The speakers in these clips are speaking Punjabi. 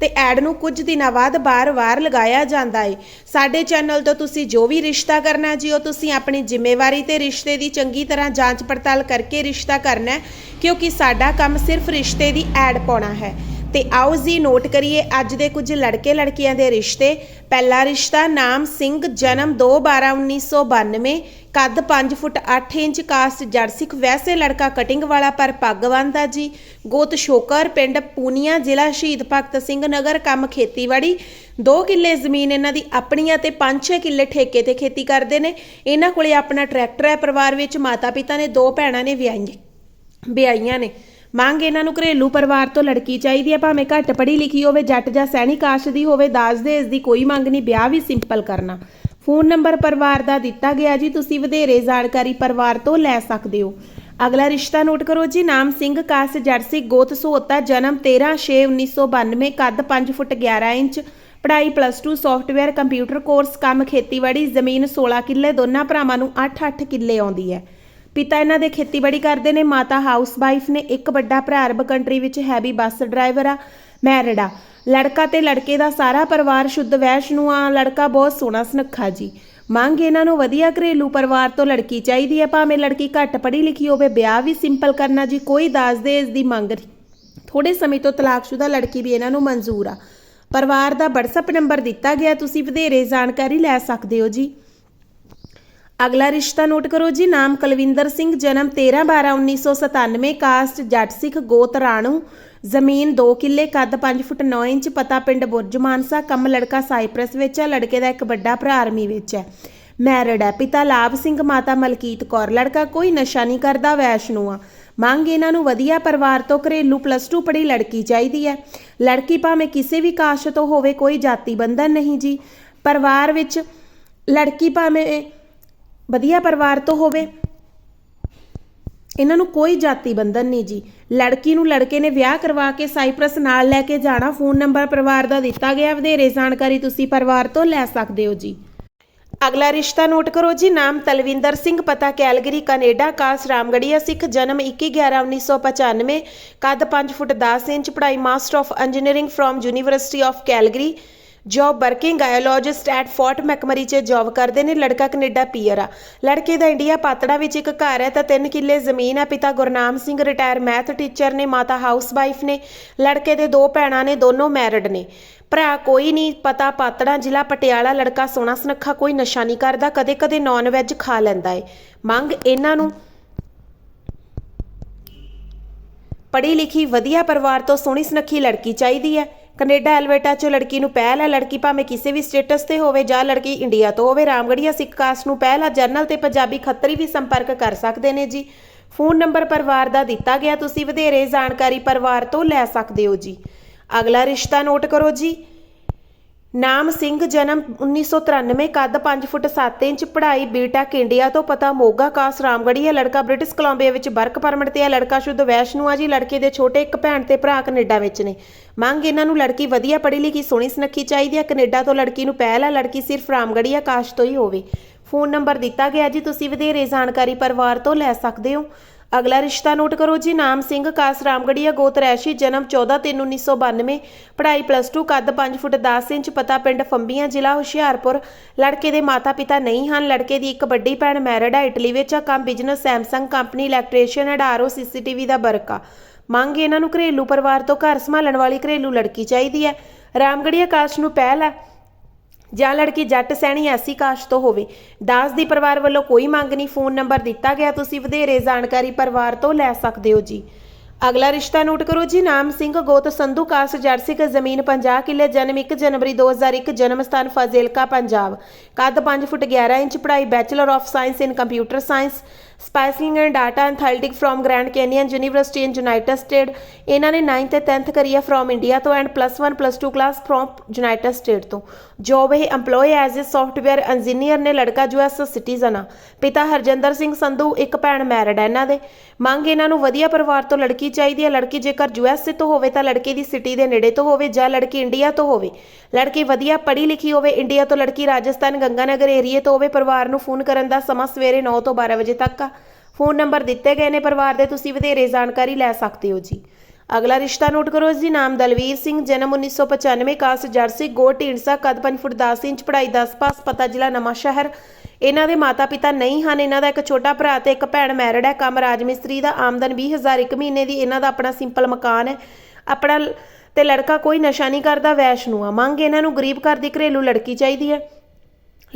ਤੇ ਐਡ ਨੂੰ ਕੁਝ ਦਿਨਾਂ ਬਾਅਦ ਬਾਰ-ਬਾਰ ਲਗਾਇਆ ਜਾਂਦਾ ਹੈ ਸਾਡੇ ਚੈਨਲ ਤੋਂ ਤੁਸੀਂ ਜੋ ਵੀ ਰਿਸ਼ਤਾ ਕਰਨਾ ਜੀ, ਉਹ ਤੁਸੀਂ ਆਪਣੀ ਜ਼ਿੰਮੇਵਾਰੀ ਤੇ ਰਿਸ਼ਤੇ ਦੀ ਚੰਗੀ ਤਰ੍ਹਾਂ ਜਾਂਚ ਪੜਤਾਲ ਕਰਕੇ ਰਿਸ਼ਤਾ ਕਰਨਾ ਕਿਉਂਕਿ ਸਾਡਾ ਕੰਮ ਸਿਰਫ ਰਿਸ਼ਤੇ ਦੀ ਐਡ ਪਾਉਣਾ ਹੈ। ਤੇ ਆਓ ਜੀ, ਨੋਟ ਕਰੀਏ, ਅੱਜ ਦੇ ਕੁਝ ਲੜਕੇ ਲੜਕੀਆਂ ਦੇ ਰਿਸ਼ਤੇ। ਪਹਿਲਾ ਰਿਸ਼ਤਾ, ਨਾਮ ਸਿੰਘ, ਜਨਮ 2/12/1992 ਕੱਦ 5 ਫੁੱਟ 8 ਇੰਚ ਕਾਸਟ ਜਰਸਿਕ, ਵੈਸੇ ਲੜਕਾ ਕਟਿੰਗ ਵਾਲਾ, ਪਰ ਪੱਗ ਬੰਨਦਾ ਜੀ। ਗੋਤ ਸ਼ੋਕਰ, ਪਿੰਡ ਪੂਨੀਆ, ਜ਼ਿਲ੍ਹਾ ਸ਼ਹੀਦ ਭਗਤ ਸਿੰਘ ਨਗਰ, ਕੰਮ ਖੇਤੀਬਾੜੀ। 2 ਕਿੱਲੇ ਜ਼ਮੀਨ ਇਹਨਾਂ ਦੀ ਆਪਣੀਆਂ ਆ ਤੇ 5-6 ਕਿੱਲੇ ਠੇਕੇ ਤੇ ਖੇਤੀ ਕਰਦੇ ਨੇ। ਇਹਨਾਂ ਕੋਲੇ ਆਪਣਾ ਟਰੈਕਟਰ ਹੈ ਪਰਿਵਾਰ ਵਿੱਚ। ਮਾਤਾ ਪਿਤਾ ਨੇ ਦੋ ਭੈਣਾਂ ਨੇ ਵਿਆਹੀਆਂ ਵਿਆਹੀਆਂ ਨੇ। ਮੰਗ ਇਹਨਾਂ ਨੂੰ ਘਰੇਲੂ ਪਰਿਵਾਰ ਤੋਂ ਲੜਕੀ ਚਾਹੀਦੀ ਹੈ। ਭਾਵੇਂ ਘੱਟ ਪੜ੍ਹੀ ਲਿਖੀ ਹੋਵੇ, ਜੱਟ ਜਾਂ ਸੈਨਿਕ ਕਾਸ਼ ਦੀ ਹੋਵੇ ਦਾਜ ਦੇ ਇਸ ਦੀ ਕੋਈ ਮੰਗ ਨਹੀਂ। ਵਿਆਹ ਵੀ ਸਿੰਪਲ ਕਰਨਾ। ਫੋਨ ਨੰਬਰ ਪਰਿਵਾਰ ਦਾ ਦਿੱਤਾ ਗਿਆ ਜੀ, ਤੁਸੀਂ ਵਧੇਰੇ ਜਾਣਕਾਰੀ ਪਰਿਵਾਰ ਤੋਂ ਲੈ ਸਕਦੇ ਹੋ। ਅਗਲਾ ਰਿਸ਼ਤਾ ਨੋਟ ਕਰੋ ਜੀ, ਨਾਮ ਸਿੰਘ, ਕਾਸ ਜਰਸੀ ਗੋਤ, ਸੋਤਾ, ਜਨਮ 13/6/1992 ਕੱਦ 5 ਫੁੱਟ 11 ਇੰਚ, ਪੜ੍ਹਾਈ ਪਲੱਸ 2 ਸੌਫਟਵੇਅਰ ਕੰਪਿਊਟਰ ਕੋਰਸ ਕੰਮ ਖੇਤੀਬਾੜੀ, ਜ਼ਮੀਨ 16 ਕਿੱਲੇ, ਦੋਨਾਂ ਭਰਾਵਾਂ ਨੂੰ 8-8 ਕਿੱਲੇ ਆਉਂਦੀ ਹੈ। ਪਿਤਾ ਇਹਨਾਂ ਦੇ ਖੇਤੀਬਾੜੀ ਕਰਦੇ ਨੇ, ਮਾਤਾ ਹਾਊਸ ਵਾਈਫ ਨੇ ਇੱਕ ਵੱਡਾ ਭਰਾ, ਅਰਬ ਕੰਟਰੀ ਵਿੱਚ ਹੈਵੀ ਬੱਸ ਡਰਾਈਵਰ ਆ ਮੈਰਿਡ ਆ ਲੜਕਾ ਤੇ ਲੜਕੇ ਦਾ ਸਾਰਾ ਪਰਿਵਾਰ ਸ਼ੁੱਧ ਵੈਸ਼ਨੂ ਆ ਲੜਕਾ ਬਹੁਤ ਸੋਹਣਾ ਸੁਨੱਖਾ ਜੀ। ਮੰਗ ਇਹਨਾਂ ਨੂੰ ਵਧੀਆ ਘਰੇਲੂ ਪਰਿਵਾਰ ਤੋਂ ਲੜਕੀ ਚਾਹੀਦੀ ਹੈ, ਭਾਵੇਂ ਲੜਕੀ ਘੱਟ ਪੜ੍ਹੀ ਲਿਖੀ ਹੋਵੇ, ਵਿਆਹ ਵੀ ਸਿੰਪਲ ਕਰਨਾ ਜੀ, ਕੋਈ ਦਾਜ ਦੇ ਇਸ ਦੀ ਮੰਗ ਨਹੀਂ। ਥੋੜੇ ਸਮੇਂ ਤੋਂ ਤਲਾਕਸ਼ੁਦਾ ਲੜਕੀ ਵੀ ਇਹਨਾਂ ਨੂੰ ਮਨਜ਼ੂਰ ਆ। ਪਰਿਵਾਰ ਦਾ WhatsApp ਨੰਬਰ ਦਿੱਤਾ ਗਿਆ, ਤੁਸੀਂ ਵਧੇਰੇ ਜਾਣਕਾਰੀ ਲੈ ਸਕਦੇ ਹੋ ਜੀ। ਅਗਲਾ ਰਿਸ਼ਤਾ ਨੋਟ ਕਰੋ ਜੀ, ਨਾਮ ਕੁਲਵਿੰਦਰ ਸਿੰਘ, ਜਨਮ 13/12/1997 ਕਾਸਟ ਜੱਟ ਸਿੱਖ ਗੋਤ ਰਾਣੂ। ਜ਼ਮੀਨ 2 ਕਿੱਲੇ, ਕੱਦ 5 ਫੁੱਟ 9 ਇੰਚ, ਪਤਾ ਪਿੰਡ ਬੁਰਜ ਮਾਨਸਾ, ਕੰਮ ਲੜਕਾ ਸਾਈਪ੍ਰਸ ਵਿੱਚ ਹੈ, ਲੜਕੇ ਦਾ ਇੱਕ ਵੱਡਾ ਭਰਾ ਆਰਮੀ ਵਿੱਚ ਹੈ। ਮੈਰਿਡ ਹੈ, ਪਿਤਾ ਲਾਭ ਸਿੰਘ, ਮਾਤਾ ਮਲਕੀਤ ਕੌਰ, ਲੜਕਾ ਕੋਈ ਨਸ਼ਾ ਨਹੀਂ ਕਰਦਾ, ਵੈਸ਼ਨੂ ਆ। ਮੰਗ ਇਹਨਾਂ ਨੂੰ ਵਧੀਆ ਪਰਿਵਾਰ ਤੋਂ ਘਰੇਲੂ ਪਲੱਸ 2 ਪੜ੍ਹੀ ਲੜਕੀ ਚਾਹੀਦੀ ਹੈ। ਲੜਕੀ ਭਾਵੇਂ ਕਿਸੇ ਵੀ ਕਾਸ਼ ਤੋਂ ਹੋਵੇ, ਕੋਈ ਜਾਤੀ ਬੰਧਨ ਨਹੀਂ ਜੀ। ਪਰਿਵਾਰ ਵਿੱਚ ਲੜਕੀ ਭਾਵੇਂ ਵਧੀਆ ਪਰਿਵਾਰ ਤੋਂ ਹੋਵੇ ਇਹਨਾਂ ਨੂੰ ਕੋਈ ਜਾਤੀ ਬੰਧਨ ਨਹੀਂ ਜੀ। ਲੜਕੀ ਨੂੰ ਲੜਕੇ ਨੇ ਵਿਆਹ ਕਰਵਾ ਕੇ ਸਾਈਪ੍ਰਸ ਨਾਲ ਲੈ ਕੇ ਜਾਣਾ, ਫੋਨ ਨੰਬਰ ਪਰਿਵਾਰ ਦਾ ਦਿੱਤਾ ਗਿਆ, ਵਧੇਰੇ ਜਾਣਕਾਰੀ ਤੁਸੀਂ ਪਰਿਵਾਰ ਤੋਂ ਲੈ ਸਕਦੇ ਹੋ ਜੀ। ਅਗਲਾ ਰਿਸ਼ਤਾ ਨੋਟ ਕਰੋ ਜੀ, ਨਾਮ ਤਲਵਿੰਦਰ ਸਿੰਘ, ਪਤਾ ਕੈਲਗਰੀ, ਕੈਨੇਡਾ, ਕਾਸ, ਰਾਮਗੜੀਆ ਸਿੱਖ, ਜਨਮ 21/11/1995 ਕੱਦ 5 ਫੁੱਟ 10 ਇੰਚ, ਪੜ੍ਹਾਈ master of engineering from University of Calgary job working geologist at Fort McMurray 'ਚ ਜੌਬ ਕਰਦੇ ਨੇ ਲੜਕਾ ਕੈਨੇਡਾ ਪੀਅਰ ਆ। ਲੜਕੇ ਦਾ ਇੰਡੀਆ ਪਾਤੜਾ ਵਿੱਚ ਇੱਕ ਘਰ ਹੈ ਤਾਂ 3 ਕਿੱਲੇ ਜ਼ਮੀਨ ਹੈ। ਪਿਤਾ Gurnam Singh retire math teacher ਨੇ, ਮਾਤਾ ਹਾਊਸ ਵਾਈਫ ਨੇ, ਲੜਕੇ ਦੇ ਦੋ ਭੈਣਾਂ ਨੇ, ਦੋਨੋਂ ਮੈਰਿਡ ਨੇ। ਭਰਾ ਕੋਈ ਨਹੀਂ, ਪਤਾ ਪਾਤੜਾ, ਜ਼ਿਲ੍ਹਾ ਪਟਿਆਲਾ, ਲੜਕਾ ਸੋਹਣਾ ਸੁਨੱਖਾ, ਕੋਈ ਨਸ਼ਾ ਨਹੀਂ ਕਰਦਾ, ਕਦੇ-ਕਦੇ ਨਾਨ ਵੈਜ ਖਾ ਲੈਂਦਾ ਏ। ਮੰਗ ਇਹਨਾਂ ਨੂੰ। ਪੜ੍ਹੀ ਲਿਖੀ ਵਧੀਆ ਪਰਿਵਾਰ ਤੋਂ ਸੋਹਣੀ ਸੁਨੱਖੀ ਲੜਕੀ ਚਾਹੀਦੀ ਹੈ। ਕੈਨੇਡਾ ਐਲਵੇਟਾ 'ਚ ਲੜਕੀ ਨੂੰ ਪਹਿਲ ਹੈ। ਲੜਕੀ ਭਾਵੇਂ ਕਿਸੇ ਵੀ ਸਟੇਟਸ ਤੇ ਹੋਵੇ ਜਾਂ ਲੜਕੀ ਇੰਡੀਆ ਤੋਂ ਹੋਵੇ ਰਾਮਗੜੀਆ ਸਿੱਖ ਕਾਸਟ ਨੂੰ ਪਹਿਲ ਆ। ਜਰਨਲ ਤੇ ਪੰਜਾਬੀ ਖੱਤਰੀ ਵੀ ਸੰਪਰਕ ਕਰ ਸਕਦੇ ਨੇ ਜੀ। ਫੋਨ ਨੰਬਰ ਪਰਿਵਾਰ ਦਾ ਦਿੱਤਾ ਗਿਆ। ਤੁਸੀਂ ਵਧੇਰੇ ਜਾਣਕਾਰੀ ਪਰਿਵਾਰ ਤੋਂ ਲੈ ਸਕਦੇ ਹੋ ਜੀ। ਅਗਲਾ ਰਿਸ਼ਤਾ ਨੋਟ ਕਰੋ ਜੀ। ਨਾਮ ਸਿੰਘ, ਜਨਮ 1993 ਕੱਦ 5 ਫੁੱਟ 7 ਇੰਚ, ਪੜ੍ਹਾਈ ਬੀਟੈਕ ਇੰਡੀਆ ਤੋਂ ਪਤਾ ਮੋਗਾ, ਕਾਸ ਰਾਮਗੜੀਆ ਲੜਕਾ ਬ੍ਰਿਟਿਸ਼ ਕੋਲੰਬੀਆ ਵਿੱਚ ਵਰਕ ਪਰਮਿਟ ਤੇ ਹੈ। ਲੜਕਾ ਸ਼ੁੱਧ ਵੈਸ਼ਨੂ ਆ ਜੀ। ਲੜਕੇ ਦੇ ਛੋਟੇ ਇੱਕ ਭੈਣ ਤੇ ਭਰਾ ਕੈਨੇਡਾ ਵਿੱਚ ਨੇ। ਮੰਗ ਇਹਨਾਂ ਨੂੰ ਲੜਕੀ ਵਧੀਆ ਪੜ੍ਹੀ ਲਿਖੀ, ਸੋਹਣੀ ਸੁਨੱਖੀ ਚਾਹੀਦੀ ਹੈ। ਕੈਨੇਡਾ ਤੋਂ ਲੜਕੀ ਨੂੰ ਪਹਿਲ ਹੈ। ਲੜਕੀ ਸਿਰਫ ਰਾਮਗੜੀਆ ਕਾਸ਼ ਤੋਂ ਹੀ ਹੋਵੇ। ਫੋਨ ਨੰਬਰ ਦਿੱਤਾ ਗਿਆ ਜੀ। ਤੁਸੀਂ ਵਧੇਰੇ ਜਾਣਕਾਰੀ ਪਰਿਵਾਰ ਤੋਂ ਲੈ ਸਕਦੇ ਹੋ। ਅਗਲਾ ਰਿਸ਼ਤਾ ਨੋਟ ਕਰੋ ਜੀ। ਨਾਮ ਸਿੰਘ ਕਾਸ ਰਾਮਗੜੀਆ ਗੋਤ ਰੈਸ਼ੀ ਜਨਮ 14/3/1992 ਪੜ੍ਹਾਈ ਪਲੱਸ 2 ਕੱਦ 5 ਫੁੱਟ 10 ਇੰਚ, ਪਤਾ ਪਿੰਡ ਫੰਬੀਆਂ, ਜ਼ਿਲ੍ਹਾ ਹੁਸ਼ਿਆਰਪੁਰ। ਲੜਕੇ ਦੇ ਮਾਤਾ-ਪਿਤਾ ਨਹੀਂ ਹਨ। ਲੜਕੇ ਦੀ ਇੱਕ ਵੱਡੀ ਭੈਣ ਮੈਰਿਡ ਹੈ ਇਟਲੀ ਵਿੱਚ ਆ। ਕੰਮ business Samsung company electrician and RO CCTV ਦਾ ਵਰਕਾ ਮੰਗ ਇਹਨਾਂ ਨੂੰ ਘਰੇਲੂ ਪਰਿਵਾਰ ਤੋਂ ਘਰ ਸੰਭਾਲਣ ਵਾਲੀ ਘਰੇਲੂ ਲੜਕੀ ਚਾਹੀਦੀ ਹੈ। ਰਾਮਗੜੀਆ ਕਾਸਟ ਨੂੰ ਪਹਿਲ ਹੈ। ਜਾਂ ਲੜਕੀ ਜੱਟ ਸੈਣੀ ਐਸੀ ਕਾਸ਼ ਤੋਂ ਹੋਵੇ, ਦਾਸ ਦੀ ਪਰਿਵਾਰ ਵੱਲੋਂ ਕੋਈ ਮੰਗ ਨਹੀਂ, ਫੋਨ ਨੰਬਰ ਦਿੱਤਾ ਗਿਆ, ਤੁਸੀਂ ਵਧੇਰੇ ਜਾਣਕਾਰੀ ਪਰਿਵਾਰ ਤੋਂ ਲੈ ਸਕਦੇ ਹੋ ਜੀ। ਅਗਲਾ ਰਿਸ਼ਤਾ ਨੋਟ ਕਰੋ ਜੀ, ਨਾਮ ਸਿੰਘ, ਗੋਤ ਸੰਧੂ, ਕਾਸ ਜਰਸਿਕ ਜ਼ਮੀਨ 50 ਕਿੱਲੇ, ਜਨਮ 1 ਜਨਵਰੀ 2001 ਜਨਮ ਸਥਾਨ ਫਾਜ਼ਿਲਕਾ, ਪੰਜਾਬ। ਕੱਦ 5 ਫੁੱਟ 11 ਇੰਚ, ਪੜ੍ਹਾਈ bachelor of science in computer science. Spicing and data analytic from Grand Canyon University in United State. ਇਹਨਾਂ ਨੇ 9th ਤੇ 10th ਕਰੀ ਹੈ ਫਰੋਮ ਇੰਡੀਆ ਤੋਂ and plus 1 plus 2 class from United State ਤੋਂ। ਜੋਬ ਇਹ EMPLOYE as a software engineer ਨੇ ਲੜਕਾ ਯੂਐਸ ਸਿਟੀਜ਼ਨ ਆ। ਪਿਤਾ ਹਰਜਿੰਦਰ ਸਿੰਘ ਸੰਧੂ, ਇੱਕ ਭੈਣ ਮੈਰਿਡ ਹੈ ਇਹਨਾਂ ਦੇ। ਮੰਗ ਇਹਨਾਂ ਨੂੰ ਵਧੀਆ ਪਰਿਵਾਰ ਤੋਂ ਲੜਕੀ ਚਾਹੀਦੀ ਹੈ। ਲੜਕੀ ਜੇਕਰ ਯੂਐਸ ਤੋਂ ਹੋਵੇ ਤਾਂ ਲੜਕੇ ਦੀ ਸਿਟੀ ਦੇ ਨੇੜੇ ਤੋਂ ਹੋਵੇ ਜਾਂ ਲੜਕੀ ਇੰਡੀਆ ਤੋਂ ਹੋਵੇ। ਲੜਕੀ ਵਧੀਆ ਪੜ੍ਹੀ ਲਿਖੀ ਹੋਵੇ, ਇੰਡੀਆ ਤੋਂ ਲੜਕੀ ਰਾਜਸਥਾਨ ਗੰਗਾਨਗਰ ਏਰੀਏ ਤੋਂ ਹੋਵੇ, ਪਰਿਵਾਰ ਨੂੰ ਫੋਨ ਕਰਨ ਦਾ ਸਮਾਂ ਸਵੇਰੇ 9 ਤੋਂ 12 ਵਜੇ ਤੱਕ ਫੋਨ ਨੰਬਰ ਦਿੱਤੇ ਗਏ ਨੇ, ਪਰਿਵਾਰ ਦੇ ਤੁਸੀਂ ਵਧੇਰੇ ਜਾਣਕਾਰੀ ਲੈ ਸਕਦੇ ਹੋ ਜੀ। ਅਗਲਾ ਰਿਸ਼ਤਾ ਨੋਟ ਕਰੋ ਜੀ ਨਾਮ ਦਲਵੀਰ ਸਿੰਘ, ਜਨਮ 1995 ਕਾਸਟ ਜਰਸੀ ਗੋ ਢੀਂਡਸਾ ਕੱਦ 5 ਫੁੱਟ 10 ਇੰਚ, ਪੜ੍ਹਾਈ 10 ਪਾਸ, ਪਤਾ ਜ਼ਿਲ੍ਹਾ ਨਵਾਂ ਸ਼ਹਿਰ ਇਹਨਾਂ ਦੇ ਮਾਤਾ-ਪਿਤਾ ਨਹੀਂ ਹਨ, ਇਹਨਾਂ ਦਾ ਇੱਕ ਛੋਟਾ ਭਰਾ ਤੇ ਇੱਕ ਭੈਣ ਮੈਰਿਡ ਹੈ। ਕੰਮ ਰਾਜ ਮਿਸਤਰੀ ਦਾ, ਆਮਦਨ 20000 ਇੱਕ ਮਹੀਨੇ ਦੀ, ਇਹਨਾਂ ਦਾ ਆਪਣਾ ਸਿੰਪਲ ਮਕਾਨ ਹੈ। ਆਪਣਾ ਤੇ ਲੜਕਾ ਕੋਈ ਨਸ਼ਾ ਨਹੀਂ ਕਰਦਾ ਵੈਸ਼ਨੂ ਆ ਮੰਗ ਇਹਨਾਂ ਨੂੰ ਗਰੀਬ ਘਰ ਦੀ ਘਰੇਲੂ ਲੜਕੀ ਚਾਹੀਦੀ ਹੈ।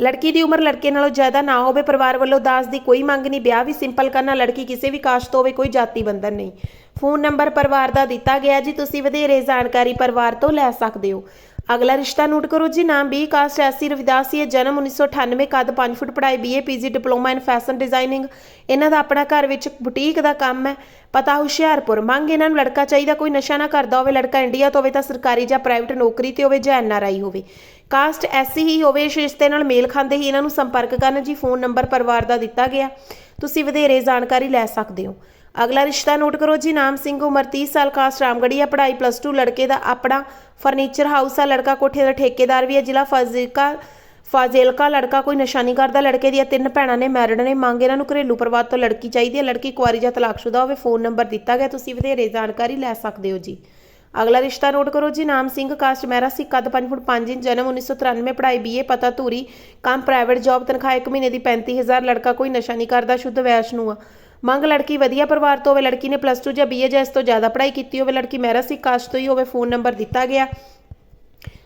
ਲੜਕੀ ਦੀ ਉਮਰ ਲੜਕੇ ਨਾਲੋਂ ਜ਼ਿਆਦਾ ਨਾ ਹੋਵੇ, ਪਰਿਵਾਰ ਵੱਲੋਂ ਦਾਜ ਦੀ ਕੋਈ ਮੰਗ ਨਹੀਂ, ਵਿਆਹ ਵੀ ਸਿੰਪਲ ਕਰਨਾ, ਲੜਕੀ ਕਿਸੇ ਵੀ ਕਾਸ਼ਤ ਹੋਵੇ, ਕੋਈ ਜਾਤੀ ਬੰਧਨ ਨਹੀਂ। ਫੋਨ ਨੰਬਰ ਪਰਿਵਾਰ ਦਾ ਦਿੱਤਾ ਗਿਆ ਜੀ, ਤੁਸੀਂ ਵਧੇਰੇ ਜਾਣਕਾਰੀ ਪਰਿਵਾਰ ਤੋਂ ਲੈ ਸਕਦੇ ਹੋ। ਅਗਲਾ ਰਿਸ਼ਤਾ ਨੋਟ ਕਰੋ ਜੀ, ਨਾਮ ਬੀ ਕਾਸਟ ਐਸੀ ਰਵਿਦਾਸੀ ਹੈ, ਜਨਮ 1998 ਕੱਦ 5 ਫੁੱਟ ਪੜ੍ਹਾਈ BA PG diploma in fashion designing ਇਹਨਾਂ ਦਾ ਆਪਣਾ ਘਰ ਵਿੱਚ ਬੁਟੀਕ ਦਾ ਕੰਮ ਹੈ। ਪਤਾ ਹੁਸ਼ਿਆਰਪੁਰ, ਮੰਗ ਇਹਨਾਂ ਨੂੰ ਲੜਕਾ ਚਾਹੀਦਾ, ਕੋਈ ਨਸ਼ਾ ਨਾ ਕਰਦਾ ਹੋਵੇ, ਲੜਕਾ ਇੰਡੀਆ ਤੋਂ ਹੋਵੇ ਤਾਂ ਸਰਕਾਰੀ ਜਾਂ ਪ੍ਰਾਈਵੇਟ ਨੌਕਰੀ ਤੇ ਹੋਵੇ ਜਾਂ ਐਨਆਰਆਈ ਹੋਵੇ। ਕਾਸਟ ਐਸੀ ਹੀ ਹੋਵੇ, ਇਸ ਰਿਸ਼ਤੇ ਨਾਲ ਮੇਲ ਖਾਂਦੇ ਹੀ ਇਹਨਾਂ ਨੂੰ ਸੰਪਰਕ ਕਰਨ ਜੀ, ਫੋਨ ਨੰਬਰ ਪਰਿਵਾਰ ਦਾ ਦਿੱਤਾ ਗਿਆ। ਤੁਸੀਂ ਵਧੇਰੇ ਜਾਣਕਾਰੀ ਲੈ ਸਕਦੇ ਹੋ। ਅਗਲਾ ਰਿਸ਼ਤਾ ਨੋਟ ਕਰੋ ਜੀ, ਨਾਮ ਸਿੰਘ ਉਮਰ 30 ਸਾਲ, ਕਾਸਟ ਰਾਮਗੜੀਆ ਪੜ੍ਹਾਈ ਪਲੱਸ 2 ਲੜਕੇ ਦਾ ਆਪਣਾ ਫਰਨੀਚਰ ਹਾਊਸ ਆ, ਲੜਕਾ ਕੋਠੇ ਦਾ ਠੇਕੇਦਾਰ ਵੀ ਹੈ ਜ਼ਿਲ੍ਹਾ ਫਾਜ਼ਿਲਕਾ ਫਾਜ਼ਿਲਕਾ, ਲੜਕਾ ਕੋਈ ਨਸ਼ਾ ਨਹੀਂ ਕਰਦਾ ਲੜਕੇ ਦੀਆਂ ਤਿੰਨ ਭੈਣਾਂ ਨੇ ਮੈਰਿਡ ਨੇ, ਮੰਗ ਇਹਨਾਂ ਨੂੰ ਘਰੇਲੂ ਪਰਿਵਾਰ ਤੋਂ ਲੜਕੀ ਚਾਹੀਦੀ ਹੈ ਲੜਕੀ ਕੁਆਰੀ ਜਾਂ ਤਲਾਕਸ਼ੁਦਾ ਹੋਵੇ ਫੋਨ ਨੰਬਰ ਦਿੱਤਾ ਗਿਆ, ਤੁਸੀਂ ਵਧੇਰੇ ਜਾਣਕਾਰੀ ਲੈ ਸਕਦੇ ਹੋ ਜੀ। ਅਗਲਾ ਰਿਸ਼ਤਾ ਨੋਟ ਕਰੋ ਜੀ, ਨਾਮ ਸਿੰਘ, ਕਾਸਟ ਮਹਿਰਾ ਸੀ, ਕੱਦ 5 ਫੁੱਟ 5 ਇੰਚ, ਜਨਮ 1993 ਪੜ੍ਹਾਈ ਬੀਏ ਪਤਾ ਧੂਰੀ, ਕੰਮ ਪ੍ਰਾਈਵੇਟ ਜੌਬ ਤਨਖਾਹ ਇੱਕ ਮਹੀਨੇ ਦੀ 35000 ਲੜਕਾ ਕੋਈ ਨਸ਼ਾ ਨਹੀਂ ਕਰਦਾ ਸ਼ੁੱਧ ਵੈਸ਼ਨੂ ਆ। ਮੰਗ ਲੜਕੀ ਵਧੀਆ ਪਰਿਵਾਰ ਤੋਂ ਹੋਵੇ, ਲੜਕੀ ਨੇ ਪਲੱਸ 2 ਜਾਂ ਬੀਏ ਜਾਂ ਇਸ ਤੋਂ ਜ਼ਿਆਦਾ ਪੜ੍ਹਾਈ ਕੀਤੀ ਹੋਵੇ, ਲੜਕੀ ਮਹਿਰਾ ਸੀ ਕਾਸਟ ਤੋਂ ਹੀ ਹੋਵੇ ਫੋਨ ਨੰਬਰ ਦਿੱਤਾ ਗਿਆ।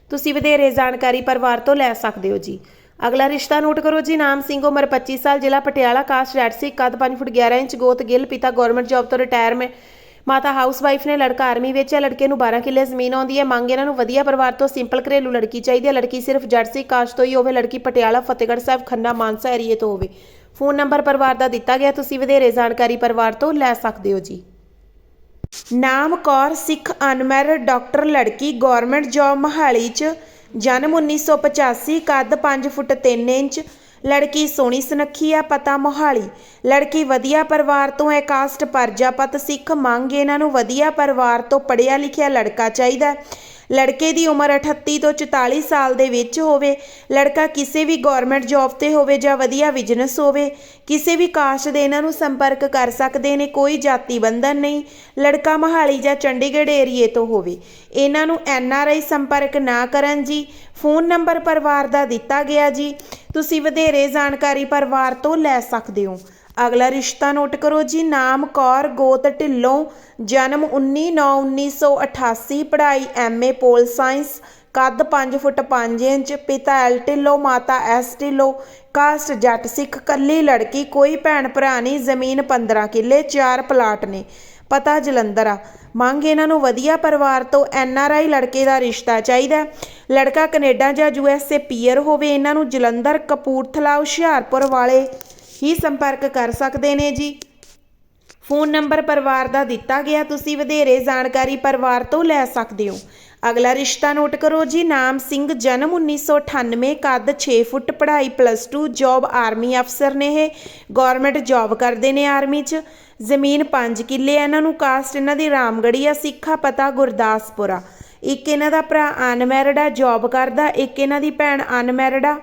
ਤੁਸੀਂ ਵਧੇਰੇ ਜਾਣਕਾਰੀ ਪਰਿਵਾਰ ਤੋਂ ਲੈ ਸਕਦੇ ਹੋ ਜੀ। ਅਗਲਾ ਰਿਸ਼ਤਾ ਨੋਟ ਕਰੋ ਜੀ, ਨਾਮ ਸਿੰਘ, ਉਮਰ 25 ਸਾਲ, ਜ਼ਿਲ੍ਹਾ ਪਟਿਆਲਾ ਕਾਸਟ ਰੈਡ ਸੀ, ਕੱਦ 5 ਫੁੱਟ 11 ਇੰਚ, ਗੋਤ, ਗਿੱਲ, ਪਿਤਾ ਗਵਰਨਮੈਂਟ ਜੌਬ ਤੋਂ ਰਿਟਾਇਰਮੈਂਟ ਮਾਤਾ ਹਾਊਸ ਵਾਈਫ ਨੇ ਲੜਕਾ ਆਰਮੀ ਵਿੱਚ ਹੈ, ਲੜਕੇ ਨੂੰ 12 ਕਿੱਲੇ ਜ਼ਮੀਨ ਆਉਂਦੀ ਹੈ। ਮੰਗ ਇਹਨਾਂ ਨੂੰ ਵਧੀਆ ਪਰਿਵਾਰ ਤੋਂ ਸਿੰਪਲ ਘਰੇਲੂ ਲੜਕੀ ਚਾਹੀਦੀ ਹੈ। ਲੜਕੀ ਸਿਰਫ ਜਰਸੀ ਕਾਸਟ ਤੋਂ ਹੀ ਹੋਵੇ, ਲੜਕੀ ਪਟਿਆਲਾ, ਫਤਿਹਗੜ੍ਹ ਸਾਹਿਬ, ਖੰਨਾ, ਮਾਨਸਾ ਏਰੀਏ ਤੋਂ ਹੋਵੇ। ਫੋਨ ਨੰਬਰ ਪਰਿਵਾਰ ਦਾ ਦਿੱਤਾ ਗਿਆ, ਤੁਸੀਂ ਵਧੇਰੇ ਜਾਣਕਾਰੀ ਪਰਿਵਾਰ ਤੋਂ ਲੈ ਸਕਦੇ ਹੋ ਜੀ। ਨਾਮ ਕੌਰ ਸਿੱਖ ਅਨਮੈਰਿਡ ਡਾਕਟਰ ਲੜਕੀ ਗਵਰਨਮੈਂਟ ਜੌਬ ਮਹਾਲੀ ਚ, ਜਨਮ 1985 ਕੱਦ 5 ਫੁੱਟ 3 ਇੰਚ, ਲੜਕੀ ਸੋਹਣੀ ਸੁਨੱਖੀ ਆ, ਪਤਾ ਮੋਹਾਲੀ। ਲੜਕੀ ਵਧੀਆ ਪਰਿਵਾਰ ਤੋਂ ਹੈ, ਕਾਸਟ ਪਰਜਾਪਤ ਸਿੱਖ, ਮੰਗ ਇਹਨਾਂ ਨੂੰ ਵਧੀਆ ਪਰਿਵਾਰ ਤੋਂ ਪੜਿਆ ਲਿਖਿਆ ਲੜਕਾ ਚਾਹੀਦਾ ਲੜਕੇ ਦੀ ਉਮਰ 38 ਤੋਂ 44 ਸਾਲ ਦੇ ਵਿੱਚ ਹੋਵੇ, ਲੜਕਾ ਕਿਸੇ ਵੀ ਗਵਰਨਮੈਂਟ ਜੌਬ ਤੇ ਹੋਵੇ ਜਾਂ ਵਧੀਆ ਬਿਜ਼ਨਸ ਹੋਵੇ, ਕਿਸੇ ਵੀ ਕਾਸਟ ਦੇ ਇਹਨਾਂ ਨੂੰ ਸੰਪਰਕ ਕਰ ਸਕਦੇ ਨੇ, ਕੋਈ ਜਾਤੀ ਬੰਧਨ ਨਹੀਂ, ਲੜਕਾ ਮਹਾਲੀ ਜਾਂ ਚੰਡੀਗੜ੍ਹ ਏਰੀਏ ਤੋਂ ਹੋਵੇ। ਇਹਨਾਂ ਨੂੰ ਐਨ ਆਰ ਆਈ ਸੰਪਰਕ ਨਾ ਕਰਨ ਜੀ, ਫੋਨ ਨੰਬਰ ਪਰਿਵਾਰ ਦਾ ਦਿੱਤਾ ਗਿਆ ਜੀ, ਤੁਸੀਂ ਵਧੇਰੇ ਜਾਣਕਾਰੀ ਪਰਿਵਾਰ ਤੋਂ ਲੈ ਸਕਦੇ ਹੋ। ਅਗਲਾ ਰਿਸ਼ਤਾ ਨੋਟ ਕਰੋ ਜੀ, ਨਾਮ ਕੌਰ ਗੋਤ ਢਿੱਲੋਂ, ਜਨਮ 19/9/1988 ਪੜ੍ਹਾਈ ਐਮਏ ਪੋਲ ਸਾਇੰਸ, ਕੱਦ 5 ਫੁੱਟ 5 ਇੰਚ, ਪਿਤਾ ਐਲ ਢਿੱਲੋਂ, ਮਾਤਾ ਐਸ ਢਿੱਲੋਂ, ਕਾਸਟ ਜੱਟ ਸਿੱਖ ਕੱਲੀ ਲੜਕੀ, ਕੋਈ ਭੈਣ ਭਰਾ ਨਹੀਂ, ਜ਼ਮੀਨ 15 ਕਿੱਲੇ, ਚਾਰ ਪਲਾਟ ਨੇ। ਪਤਾ ਜਲੰਧਰ ਆ। ਮੰਗ ਇਹਨਾਂ ਨੂੰ ਵਧੀਆ ਪਰਿਵਾਰ ਤੋਂ ਐਨ ਆਰ ਆਈ ਲੜਕੇ ਦਾ ਰਿਸ਼ਤਾ ਚਾਹੀਦਾ ਲੜਕਾ ਕੈਨੇਡਾ ਜਾਂ ਯੂ ਐਸ ਏ ਪੀਅਰ ਹੋਵੇ, ਇਹਨਾਂ ਨੂੰ ਜਲੰਧਰ ਕਪੂਰਥਲਾ ਹੁਸ਼ਿਆਰਪੁਰ ਵਾਲੇ ਹੀ ਸੰਪਰਕ ਕਰ ਸਕਦੇ ਨੇ ਜੀ। ਫੋਨ ਨੰਬਰ ਪਰਿਵਾਰ ਦਾ ਦਿੱਤਾ ਗਿਆ, ਤੁਸੀਂ ਵਧੇਰੇ ਜਾਣਕਾਰੀ ਪਰਿਵਾਰ ਤੋਂ ਲੈ ਸਕਦੇ ਹੋ। ਅਗਲਾ ਰਿਸ਼ਤਾ ਨੋਟ ਕਰੋ ਜੀ, ਨਾਮ ਸਿੰਘ, ਜਨਮ 1998 ਕੱਦ 6 ਫੁੱਟ, ਪੜ੍ਹਾਈ ਪਲੱਸ 2 ਜੌਬ ਆਰਮੀ ਅਫਸਰ ਨੇ ਇਹ। ਗਵਰਨਮੈਂਟ ਜੌਬ ਕਰਦੇ ਨੇ ਆਰਮੀ 'ਚ। ਜ਼ਮੀਨ 5 ਕਿੱਲੇ ਆ, ਇਹਨਾਂ ਨੂੰ ਕਾਸਟ ਇਹਨਾਂ ਦੀ ਰਾਮਗੜੀਆ ਸਿੱਖਾ ਪਤਾ ਗੁਰਦਾਸਪੁਰਾ ਇੱਕ ਇਹਨਾਂ ਦਾ ਭਰਾ ਅਨਮੈਰਿਡ ਆ ਜੌਬ ਕਰਦਾ, ਇੱਕ ਇਹਨਾਂ ਦੀ ਭੈਣ ਅਨਮੈਰਿਡ ਆ।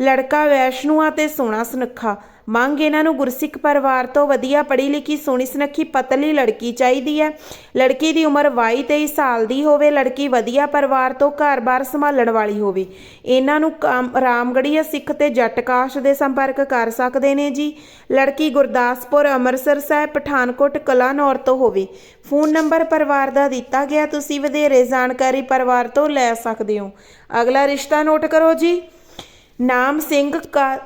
ਲੜਕਾ ਵੈਸ਼ਨੂ ਆ ਤੇ ਸੋਹਣਾ ਸੁਨੱਖਾ। ਮੰਗ ਇਹਨਾਂ ਨੂੰ ਗੁਰਸਿੱਖ ਪਰਿਵਾਰ ਤੋਂ ਵਧੀਆ ਪੜ੍ਹੀ ਲਿਖੀ, ਸੋਹਣੀ ਸੁਨੱਖੀ, ਪਤਲੀ ਲੜਕੀ ਚਾਹੀਦੀ ਹੈ। ਲੜਕੀ ਦੀ ਉਮਰ 22 23 ਸਾਲ ਦੀ ਹੋਵੇ, ਲੜਕੀ ਵਧੀਆ ਪਰਿਵਾਰ ਤੋਂ ਘਰ-ਬਾਰ ਸੰਭਾਲਣ ਵਾਲੀ ਹੋਵੇ। ਇਹਨਾਂ ਨੂੰ ਕਾਮ- ਰਾਮਗੜੀਆ ਸਿੱਖ ਤੇ ਜੱਟ ਕਾਸ਼ ਦੇ ਸੰਪਰਕ ਕਰ ਸਕਦੇ ਨੇ ਜੀ। ਲੜਕੀ ਗੁਰਦਾਸਪੁਰ, ਅੰਮ੍ਰਿਤਸਰ ਸਾਹਿਬ, ਪਠਾਨਕੋਟ, ਕਲਾਨੌਰ ਤੋਂ ਹੋਵੇ। ਫੋਨ ਨੰਬਰ ਪਰਿਵਾਰ ਦਾ ਦਿੱਤਾ ਗਿਆ, ਤੁਸੀਂ ਵਧੇਰੇ ਜਾਣਕਾਰੀ ਪਰਿਵਾਰ ਤੋਂ ਲੈ ਸਕਦੇ ਹੋ। ਅਗਲਾ ਰਿਸ਼ਤਾ ਨੋਟ ਕਰੋ ਜੀ। ਨਾਮ ਸਿੰਘ ਕਾ-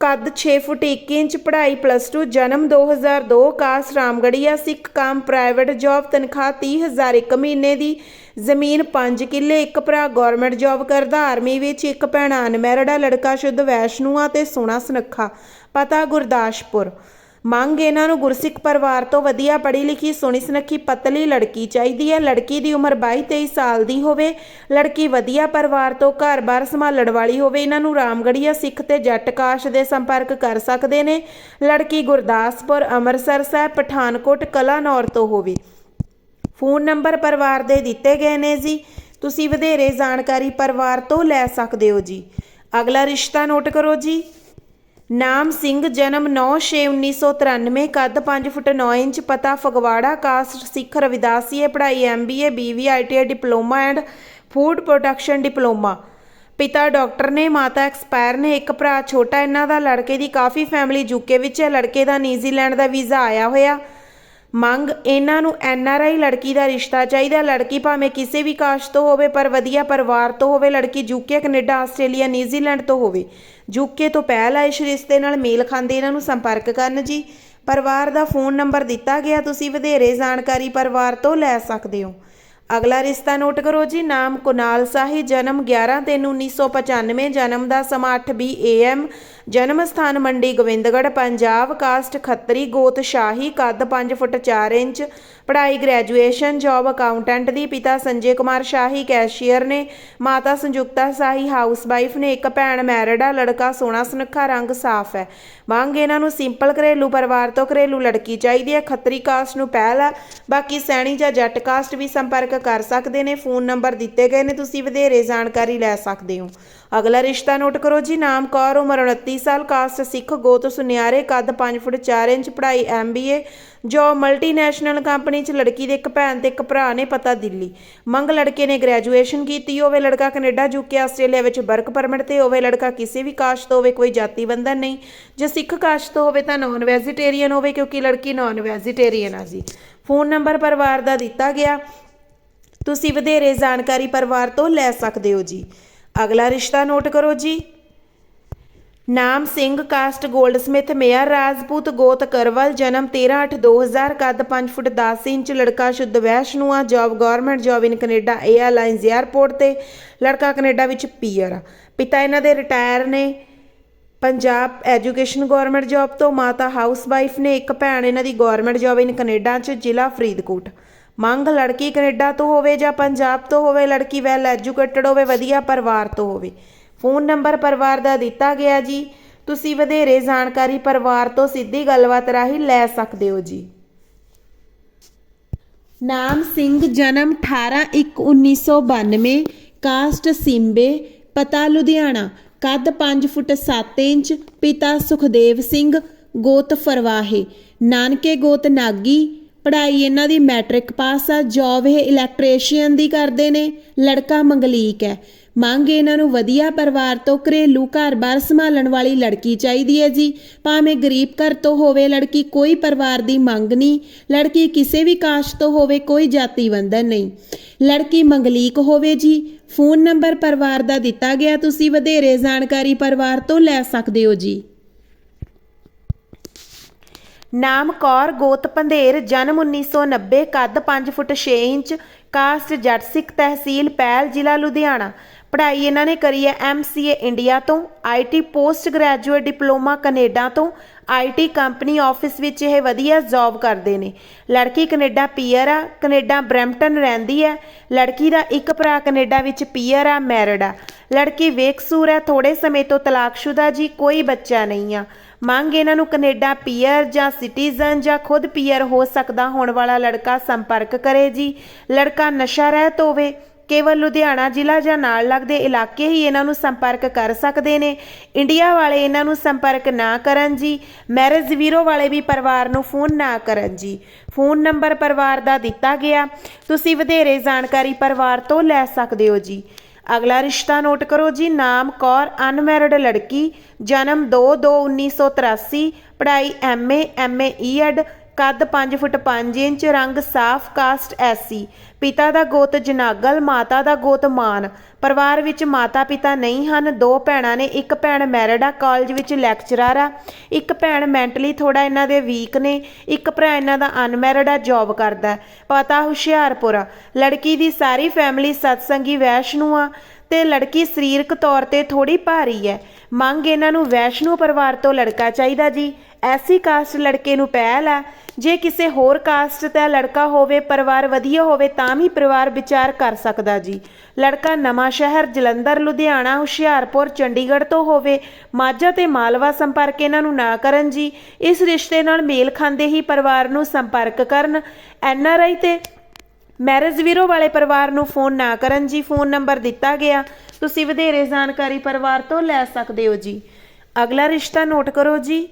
ਕੱਦ 6 ਫੁੱਟ 1 ਇੰਚ, ਪੜ੍ਹਾਈ ਪਲੱਸ 2 ਜਨਮ 2002 ਕਾਸ ਰਾਮਗੜੀਆ ਸਿੱਖ ਕਾਮ ਪ੍ਰਾਈਵੇਟ ਜੌਬ ਤਨਖਾਹ 30000 ਇੱਕ ਮਹੀਨੇ ਦੀ, ਜ਼ਮੀਨ 5 ਕਿੱਲੇ, ਇੱਕ ਭਰਾ ਗਵਰਨਮੈਂਟ ਜੌਬ ਕਰਦਾ ਆਰਮੀ ਵਿੱਚ ਇੱਕ ਭੈਣ, ਅਨਮੈਰਿਡ ਲੜਕਾ ਸ਼ੁੱਧ ਵੈਸ਼ਨੂ ਆ ਤੇ ਸੋਹਣਾ ਸੁਨੱਖਾ, ਪਤਾ ਗੁਰਦਾਸਪੁਰ। ਮੰਗ ਇਹਨਾਂ ਨੂੰ ਗੁਰਸਿੱਖ ਪਰਿਵਾਰ ਤੋਂ ਵਧੀਆ ਪੜ੍ਹੀ ਲਿਖੀ ਸੋਹਣੀ ਸੁਨੱਖੀ, ਪਤਲੀ ਲੜਕੀ ਚਾਹੀਦੀ ਹੈ। ਲੜਕੀ ਦੀ ਉਮਰ 22-23 ਸਾਲ ਦੀ ਹੋਵੇ, ਲੜਕੀ ਵਧੀਆ ਪਰਿਵਾਰ ਤੋਂ ਘਰ-ਬਾਰ ਸੰਭਾਲਣ ਵਾਲੀ ਹੋਵੇ, ਇਹਨਾਂ ਨੂੰ ਰਾਮਗੜੀਆ ਸਿੱਖ ਤੇ ਜੱਟ ਕਾਸ਼ ਦੇ ਸੰਪਰਕ ਕਰ ਸਕਦੇ ਨੇ। ਲੜਕੀ ਗੁਰਦਾਸਪੁਰ, ਅੰਮ੍ਰਿਤਸਰ ਸਾਹਿਬ, ਪਠਾਨਕੋਟ, ਕਲਾਨੌਰ ਤੋਂ ਹੋਵੇ। ਫੋਨ ਨੰਬਰ ਪਰਿਵਾਰ ਦੇ ਦਿੱਤੇ ਗਏ ਨੇ ਜੀ। ਤੁਸੀਂ ਵਧੇਰੇ ਜਾਣਕਾਰੀ ਪਰਿਵਾਰ ਤੋਂ ਲੈ ਸਕਦੇ ਹੋ ਜੀ। ਅਗਲਾ ਰਿਸ਼ਤਾ ਨੋਟ ਕਰੋ ਜੀ। ਨਾਮ ਸਿੰਘ, ਜਨਮ 9/6/1993 ਕੱਦ 5 ਫੁੱਟ 9 ਇੰਚ, ਪਤਾ ਫਗਵਾੜਾ, ਕਾਸਟ ਸਿੱਖ ਰਵਿਦਾਸੀਏ ਪੜ੍ਹਾਈ MBA BV ITI diploma and food production diploma. ਪਿਤਾ ਡਾਕਟਰ ਨੇ, ਮਾਤਾ ਐਕਸਪਾਇਰ ਨੇ, ਇੱਕ ਭਰਾ ਛੋਟਾ, ਇਹਨਾਂ ਦਾ ਲੜਕੇ ਦੀ ਕਾਫੀ ਫੈਮਿਲੀ ਯੂਕੇ ਵਿੱਚ ਹੈ, ਲੜਕੇ ਦਾ ਨਿਊਜ਼ੀਲੈਂਡ ਦਾ ਵੀਜ਼ਾ ਆਇਆ ਹੋਇਆ। ਮੰਗ, ਇਹਨਾਂ ਨੂੰ ਐਨ ਆਰ ਆਈ ਲੜਕੀ ਦਾ ਰਿਸ਼ਤਾ ਚਾਹੀਦਾ, ਲੜਕੀ ਭਾਵੇਂ ਕਿਸੇ ਵੀ ਕਾਸਟ ਤੋਂ ਹੋਵੇ, ਪਰ ਵਧੀਆ ਪਰਿਵਾਰ ਤੋਂ ਹੋਵੇ, ਲੜਕੀ ਯੂਕੇ ਕੈਨੇਡਾ, ਆਸਟ੍ਰੇਲੀਆ, ਨਿਊਜ਼ੀਲੈਂਡ ਤੋਂ ਹੋਵੇ। ਯੂਕੇ ਤੋਂ ਪਹਿਲਾਂ ਇਸ ਰਿਸ਼ਤੇ ਨਾਲ ਮੇਲ ਖਾਂਦੇ ਇਹਨਾਂ ਨੂੰ ਸੰਪਰਕ ਕਰਨ ਜੀ। ਪਰਿਵਾਰ ਦਾ ਫੋਨ ਨੰਬਰ ਦਿੱਤਾ ਗਿਆ, ਤੁਸੀਂ ਵਧੇਰੇ ਜਾਣਕਾਰੀ ਪਰਿਵਾਰ ਤੋਂ ਲੈ ਸਕਦੇ ਹੋ। ਅਗਲਾ ਰਿਸ਼ਤਾ ਨੋਟ ਕਰੋ ਜੀ, ਨਾਮ ਕੁਨਾਲ ਸਾਹੀ, ਜਨਮ 11 ਤਿੰਨ 1995 ਜਨਮ ਦਾ ਸਮਾਂ 8:20 AM ਜਨਮ ਸਥਾਨ ਮੰਡੀ ਗੋਬਿੰਦਗੜ੍ਹ, ਪੰਜਾਬ, ਕਾਸਟ ਖੱਤਰੀ, ਗੋਤ ਸ਼ਾਹੀ, ਕੱਦ 5 ਫੁੱਟ 4 ਇੰਚ ਪੜ੍ਹਾਈ ਗ੍ਰੈਜੂਏਸ਼ਨ ਜੌਬ ਅਕਾਊਂਟੈਂਟ ਦੀ ਪਿਤਾ ਸੰਜੇ ਕੁਮਾਰ ਸ਼ਾਹੀ ਕੈਸ਼ੀਅਰ ਨੇ, ਮਾਤਾ ਸੰਯੁਕਤਾ ਸਾਹੀ ਹਾਊਸਵਾਈਫ ਨੇ, ਇੱਕ ਭੈਣ ਮੈਰਿਡ ਆ, ਲੜਕਾ ਸੋਹਣਾ ਸੁਨੱਖਾ ਰੰਗ ਸਾਫ਼ ਹੈ। ਮੰਗ ਇਹਨਾਂ ਨੂੰ ਸਿੰਪਲ ਘਰੇਲੂ ਪਰਿਵਾਰ ਤੋਂ ਘਰੇਲੂ ਲੜਕੀ ਚਾਹੀਦੀ ਹੈ, ਖੱਤਰੀ ਕਾਸਟ ਨੂੰ ਪਹਿਲ ਆ, ਬਾਕੀ ਸੈਣੀ ਜਾਂ ਜੱਟ ਕਾਸਟ ਵੀ ਸੰਪਰਕ ਕਰ ਸਕਦੇ ਨੇ ਫੋਨ ਨੰਬਰ ਦਿੱਤੇ ਗਏ ਨੇ, ਤੁਸੀਂ ਵਧੇਰੇ ਜਾਣਕਾਰੀ ਲੈ ਸਕਦੇ ਹੋ। ਅਗਲਾ ਰਿਸ਼ਤਾ ਨੋਟ ਕਰੋ ਜੀ, ਨਾਮ ਕੌਰ, ਉਮਰ 29 ਸਾਲ ਕਾਸਟ ਸਿੱਖ, ਗੋਤ ਸੁਨਿਆਰੇ, ਕੱਦ 5 ਫੁੱਟ 4 ਇੰਚ, ਪੜ੍ਹਾਈ ਐਮਬੀਏ ਜੋ ਮਲਟੀਨੈਸ਼ਨਲ ਕੰਪਨੀ 'ਚ ਲੜਕੀ ਦੇ ਇੱਕ ਭੈਣ ਤੇ ਇੱਕ ਭਰਾ ਨੇ, ਪਤਾ ਦਿੱਲੀ। ਮੰਗ ਲੜਕੇ ਨੇ ਗ੍ਰੈਜੂਏਸ਼ਨ ਕੀਤੀ ਹੋਵੇ ਲੜਕਾ ਕੈਨੇਡਾ ਯੂਕੇ ਆਸਟ੍ਰੇਲੀਆ ਵਿੱਚ ਵਰਕ ਪਰਮਿਟ ਤੇ ਹੋਵੇ ਲੜਕਾ ਕਿਸੇ ਵੀ ਕਾਸਟ ਤੋਂ ਹੋਵੇ, ਕੋਈ ਜਾਤੀ ਬੰਧਨ ਨਹੀਂ। ਜੇ ਸਿੱਖ ਕਾਸਟ ਤੋਂ ਹੋਵੇ ਤਾਂ ਨਾਨ ਵੈਜੀਟੇਰੀਅਨ ਹੋਵੇ, ਕਿਉਂਕਿ ਲੜਕੀ ਨਾਨ ਵੈਜੀਟੇਰੀਅਨ ਆ ਜੀ। ਫੋਨ ਨੰਬਰ ਪਰਿਵਾਰ ਦਾ ਦਿੱਤਾ ਗਿਆ। ਤੁਸੀਂ ਵਧੇਰੇ ਜਾਣਕਾਰੀ ਪਰਿਵਾਰ ਤੋਂ ਲੈ ਸਕਦੇ ਹੋ ਜੀ। ਅਗਲਾ ਰਿਸ਼ਤਾ ਨੋਟ ਕਰੋ ਜੀ। ਨਾਮ Singh, caste goldsmith, mayor Rajput ਗੋਤ ਕਰਵਲ, ਜਨਮ 13/8/2000 ਕੱਦ 5 ਫੁੱਟ 10 ਇੰਚ, ਲੜਕਾ ਸ਼ੁੱਧ ਵੈਸ਼ ਨੂੰ ਆ job government job in Canada airlines airport ਤੇ ਲੜਕਾ ਕੈਨੇਡਾ ਵਿੱਚ ਪੀਅਰ ਆ। ਪਿਤਾ ਇਹਨਾਂ ਦੇ ਰਿਟਾਇਰ ਨੇ। ਪੰਜਾਬ ਐਜੂਕੇਸ਼ਨ ਗਵਰਨਮੈਂਟ ਜੌਬ ਤੋਂ, ਮਾਤਾ ਹਾਊਸ ਵਾਈਫ ਨੇ, ਇੱਕ ਭੈਣ ਇਹਨਾਂ ਦੀ ਗਵਰਨਮੈਂਟ ਜੌਬ ਇਨ ਕੈਨੇਡਾ 'ਚ, ਜ਼ਿਲ੍ਹਾ ਫਰੀਦਕੋਟ। ਮੰਗ ਲੜਕੀ ਕੈਨੇਡਾ ਤੋਂ ਹੋਵੇ ਜਾਂ ਪੰਜਾਬ ਤੋਂ ਹੋਵੇ, ਲੜਕੀ ਵੈਲ ਐਜੂਕੇਟਡ ਹੋਵੇ, ਵਧੀਆ ਪਰਿਵਾਰ ਤੋਂ ਹੋਵੇ। ਫੋਨ ਨੰਬਰ ਪਰਿਵਾਰ ਦਾ ਦਿੱਤਾ ਗਿਆ ਜੀ। ਤੁਸੀਂ ਵਧੇਰੇ ਜਾਣਕਾਰੀ ਪਰਿਵਾਰ ਤੋਂ ਸਿੱਧੀ ਗੱਲਬਾਤ ਰਾਹੀਂ ਲੈ ਸਕਦੇ ਹੋ ਜੀ। ਨਾਮ ਸਿੰਘ, ਜਨਮ 18/1/1992 ਕਾਸਟ ਸਿੰਬੇ, ਪਤਾ ਲੁਧਿਆਣਾ, ਕੱਦ 5 ਫੁੱਟ 7 ਇੰਚ, ਪਿਤਾ ਸੁਖਦੇਵ ਸਿੰਘ, ਗੋਤ ਫਰਵਾਹੇ, ਨਾਨਕੇ ਗੋਤ ਨਾਗੀ ਪੜ੍ਹਾਈ ਇਹਨਾਂ ਦੀ ਮੈਟ੍ਰਿਕ ਪਾਸ ਆ ਜੌਬ ਇਹ ਇਲੈਕਟ੍ਰੀਸ਼ੀਅਨ ਦੀ ਕਰਦੇ ਨੇ, ਲੜਕਾ ਮੰਗਲੀਕ ਹੈ। ਮੰਗ ਇਹਨਾਂ ਨੂੰ ਵਧੀਆ ਪਰਿਵਾਰ ਤੋਂ ਘਰੇਲੂ ਘਰ-ਬਾਰ ਸੰਭਾਲਣ ਵਾਲੀ ਲੜਕੀ ਚਾਹੀਦੀ ਹੈ ਜੀ। ਭਾਵੇਂ ਗਰੀਬ ਘਰ ਤੋਂ ਹੋਵੇ, ਲੜਕੀ ਕੋਈ ਪਰਿਵਾਰ ਦੀ ਮੰਗ ਨਹੀਂ, ਲੜਕੀ ਕਿਸੇ ਵੀ ਕਾਸਟ ਤੋਂ ਹੋਵੇ, ਕੋਈ ਜਾਤੀ ਬੰਧਨ ਨਹੀਂ। ਲੜਕੀ ਮੰਗਲੀਕ ਹੋਵੇ ਜੀ, ਫੋਨ ਨੰਬਰ ਪਰਿਵਾਰ ਦਾ ਦਿੱਤਾ ਗਿਆ, ਤੁਸੀਂ ਵਧੇਰੇ ਜਾਣਕਾਰੀ ਪਰਿਵਾਰ ਤੋਂ ਲੈ ਸਕਦੇ ਹੋ ਜੀ। ਨਾਮ ਕੌਰ ਗੋਤ ਪੰਧੇਰ, ਜਨਮ 1990 ਕੱਦ 5 ਫੁੱਟ 6 ਇੰਚ, ਕਾਸਟ ਜੱਟ ਤਹਿਸੀਲ ਪੈਲ ਜ਼ਿਲ੍ਹਾ ਲੁਧਿਆਣਾ। ਪੜ੍ਹਾਈ ਇਹਨਾਂ ਨੇ ਕਰੀ ਹੈ ਐਮਸੀਏ ਇੰਡੀਆ ਤੋਂ IT post graduate diploma Canada ਤੋਂ। ਆਈਟੀ ਕੰਪਨੀ ਆਫਿਸ ਵਿੱਚ ਇਹ ਵਧੀਆ ਜੌਬ ਕਰਦੇ ਨੇ। ਲੜਕੀ ਕੈਨੇਡਾ ਪੀਅਰ ਆ, ਕੈਨੇਡਾ ਬਰੈਂਪਟਨ ਰਹਿੰਦੀ ਹੈ। ਲੜਕੀ ਦਾ ਇੱਕ ਭਰਾ ਕੈਨੇਡਾ ਵਿੱਚ ਪੀਅਰ ਆ, ਮੈਰਿਡ ਆ। ਲੜਕੀ ਵੇਕਸੂਰ ਹੈ ਥੋੜੇ ਸਮੇਂ ਤੋਂ ਤਲਾਕਸ਼ੁਦਾ ਜੀ, ਕੋਈ ਬੱਚਾ ਨਹੀਂ ਆ। ਮੰਗ ਇਹਨਾਂ ਨੂੰ ਕੈਨੇਡਾ ਪੀਅਰ ਜਾਂ ਸਿਟੀਜ਼ਨ ਜਾਂ ਖੁਦ ਪੀਅਰ ਹੋ ਸਕਦਾ ਹੋਣ ਵਾਲਾ ਲੜਕਾ ਸੰਪਰਕ ਕਰੇ ਜੀ। ਲੜਕਾ ਨਸ਼ਾ ਰਹਿਤ ਹੋਵੇ, ਕੇਵਲ ਲੁਧਿਆਣਾ ਜ਼ਿਲ੍ਹਾ ਜਾਂ ਨਾਲ ਲੱਗਦੇ ਇਲਾਕੇ ਹੀ ਇਹਨਾਂ ਨੂੰ ਸੰਪਰਕ ਕਰ ਸਕਦੇ ਨੇ। ਇੰਡੀਆ ਵਾਲੇ ਇਹਨਾਂ ਨੂੰ ਸੰਪਰਕ ਨਾ ਕਰਨ ਜੀ। ਮੈਰਿਜ ਵੀਰੋ ਵਾਲੇ ਵੀ ਪਰਿਵਾਰ ਨੂੰ ਫੋਨ ਨਾ ਕਰਨ ਜੀ। ਫੋਨ ਨੰਬਰ ਪਰਿਵਾਰ ਦਾ ਦਿੱਤਾ ਗਿਆ। ਤੁਸੀਂ ਵਧੇਰੇ ਜਾਣਕਾਰੀ ਪਰਿਵਾਰ ਤੋਂ ਲੈ ਸਕਦੇ ਹੋ ਜੀ। ਅਗਲਾ ਰਿਸ਼ਤਾ ਨੋਟ ਕਰੋ ਜੀ, ਨਾਮ ਕੌਰ, ਅਨਮੈਰਿਡ ਲੜਕੀ, ਜਨਮ 2/2/1983 ਪੜ੍ਹਾਈ ਐਮਏ ਐਮਏ ਈਐਡ ਕੱਦ 5 ਫੁੱਟ 5 ਇੰਚ, ਰੰਗ ਸਾਫ਼, ਕਾਸਟ ਐਸੀ ਪਿਤਾ ਦਾ ਗੋਤ ਜਨਾਗਲ, ਮਾਤਾ ਦਾ ਗੋਤ ਮਾਨ। ਪਰਿਵਾਰ ਵਿੱਚ ਮਾਤਾ ਪਿਤਾ ਨਹੀਂ ਹਨ। ਦੋ ਭੈਣਾਂ ਨੇ, ਇੱਕ ਭੈਣ ਮੈਰਿਡ ਆ ਕਾਲਜ ਵਿੱਚ ਲੈਕਚਰਰ ਆ, ਇੱਕ ਭੈਣ ਮੈਂਟਲੀ ਥੋੜਾ ਇਹਨਾਂ ਦੇ ਵੀਕ ਨੇ, ਇੱਕ ਭਰਾ ਇਹਨਾਂ ਦਾ ਅਨਮੈਰਿਡ ਆ ਜੌਬ ਕਰਦਾ ਪਤਾ ਹੁਸ਼ਿਆਰਪੁਰ ਆ। ਲੜਕੀ ਦੀ ਸਾਰੀ ਫੈਮਿਲੀ ਸਤਸੰਗੀ ਵੈਸ਼ਨੂ ਆ ਤੇ ਲੜਕੀ ਸਰੀਰਕ ਤੌਰ ਤੇ ਥੋੜੀ ਭਾਰੀ ਹੈ। ਮੰਗ ਇਹਨਾਂ ਨੂੰ ਵੈਸ਼ਨੂ ਪਰਿਵਾਰ ਤੋਂ ਲੜਕਾ ਚਾਹੀਦਾ ਜੀ। ਐਸੀ ਕਾਸਟ ਲੜਕੇ ਨੂੰ ਪਹਿਲ ਹੈ ਜੇ ਕਿਸੇ ਹੋਰ ਕਾਸਟ ਦਾ ਲੜਕਾ ਹੋਵੇ, ਪਰਿਵਾਰ ਵਧੀਆ ਹੋਵੇ, ਤਾਂ ਵੀ ਪਰਿਵਾਰ ਵਿਚਾਰ ਕਰ ਸਕਦਾ ਜੀ। ਲੜਕਾ ਨਵਾਂ ਸ਼ਹਿਰ, ਜਲੰਧਰ, ਲੁਧਿਆਣਾ, ਹੁਸ਼ਿਆਰਪੁਰ, ਚੰਡੀਗੜ੍ਹ ਤੋਂ ਹੋਵੇ, ਮਾਝਾ ਤੇ ਮਾਲਵਾ ਸੰਪਰਕ ਇਹਨਾਂ ਨੂੰ ਨਾ ਕਰਨ ਜੀ। ਇਸ ਰਿਸ਼ਤੇ ਨਾਲ ਮੇਲ ਖਾਂਦੇ ਹੀ ਪਰਿਵਾਰ ਨੂੰ ਸੰਪਰਕ ਕਰਨ। ਐਨ ਆਰ ਆਈ ਤੇ ਮੈਰਿਜ ਵੀਰੋ ਵਾਲੇ ਪਰਿਵਾਰ ਨੂੰ ਫੋਨ ਨਾ ਕਰਨ ਜੀ। ਫੋਨ ਨੰਬਰ ਦਿੱਤਾ ਗਿਆ। ਤੁਸੀਂ ਵਧੇਰੇ ਜਾਣਕਾਰੀ ਪਰਿਵਾਰ ਤੋਂ ਲੈ ਸਕਦੇ ਹੋ ਜੀ। ਅਗਲਾ ਰਿਸ਼ਤਾ ਨੋਟ ਕਰੋ ਜੀ।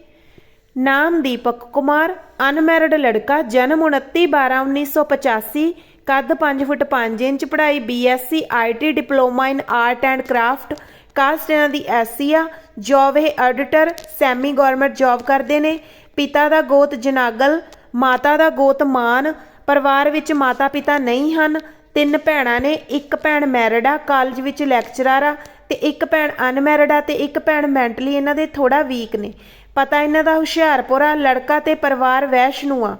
ਨਾਮ ਦੀਪਕ ਕੁਮਾਰ, ਅਨਮੈਰਿਡ ਲੜਕਾ, ਜਨਮ 29 12 1985 ਕੱਦ 5 ਫੁੱਟ 5 ਇੰਚ, ਪੜ੍ਹਾਈ BSc IT diploma in art and craft, caste ਇਹਨਾਂ ਦੀ ਐਸਸੀ ਆ। ਜੌਬ ਇਹ ਐਡੀਟਰ ਸੈਮੀ ਗਵਰਨਮੈਂਟ ਜੌਬ ਕਰਦੇ ਨੇ। ਪਿਤਾ ਦਾ ਗੋਤ ਜਨਾਗਲ, ਮਾਤਾ ਦਾ ਗੋਤ ਮਾਨ। ਪਰਿਵਾਰ ਵਿੱਚ ਮਾਤਾ ਪਿਤਾ ਨਹੀਂ ਹਨ। ਤਿੰਨ ਭੈਣਾਂ ਨੇ, ਇੱਕ ਭੈਣ ਮੈਰਿਡ ਆ ਕਾਲਜ ਵਿੱਚ ਲੈਕਚਰਰ ਆ ਤੇ ਇੱਕ ਭੈਣ ਅਨਮੈਰਿਡ ਆ ਤੇ ਇੱਕ ਭੈਣ ਮੈਂਟਲੀ ਇਹਨਾਂ ਦੇ ਥੋੜਾ ਵੀਕ ਨੇ। ਪਤਾ ਇਹਨਾਂ ਦਾ ਹੁਸ਼ਿਆਰਪੁਰ ਆ ਲੜਕਾ ਤੇ ਪਰਿਵਾਰ ਵੈਸ਼ਨੂ ਆ।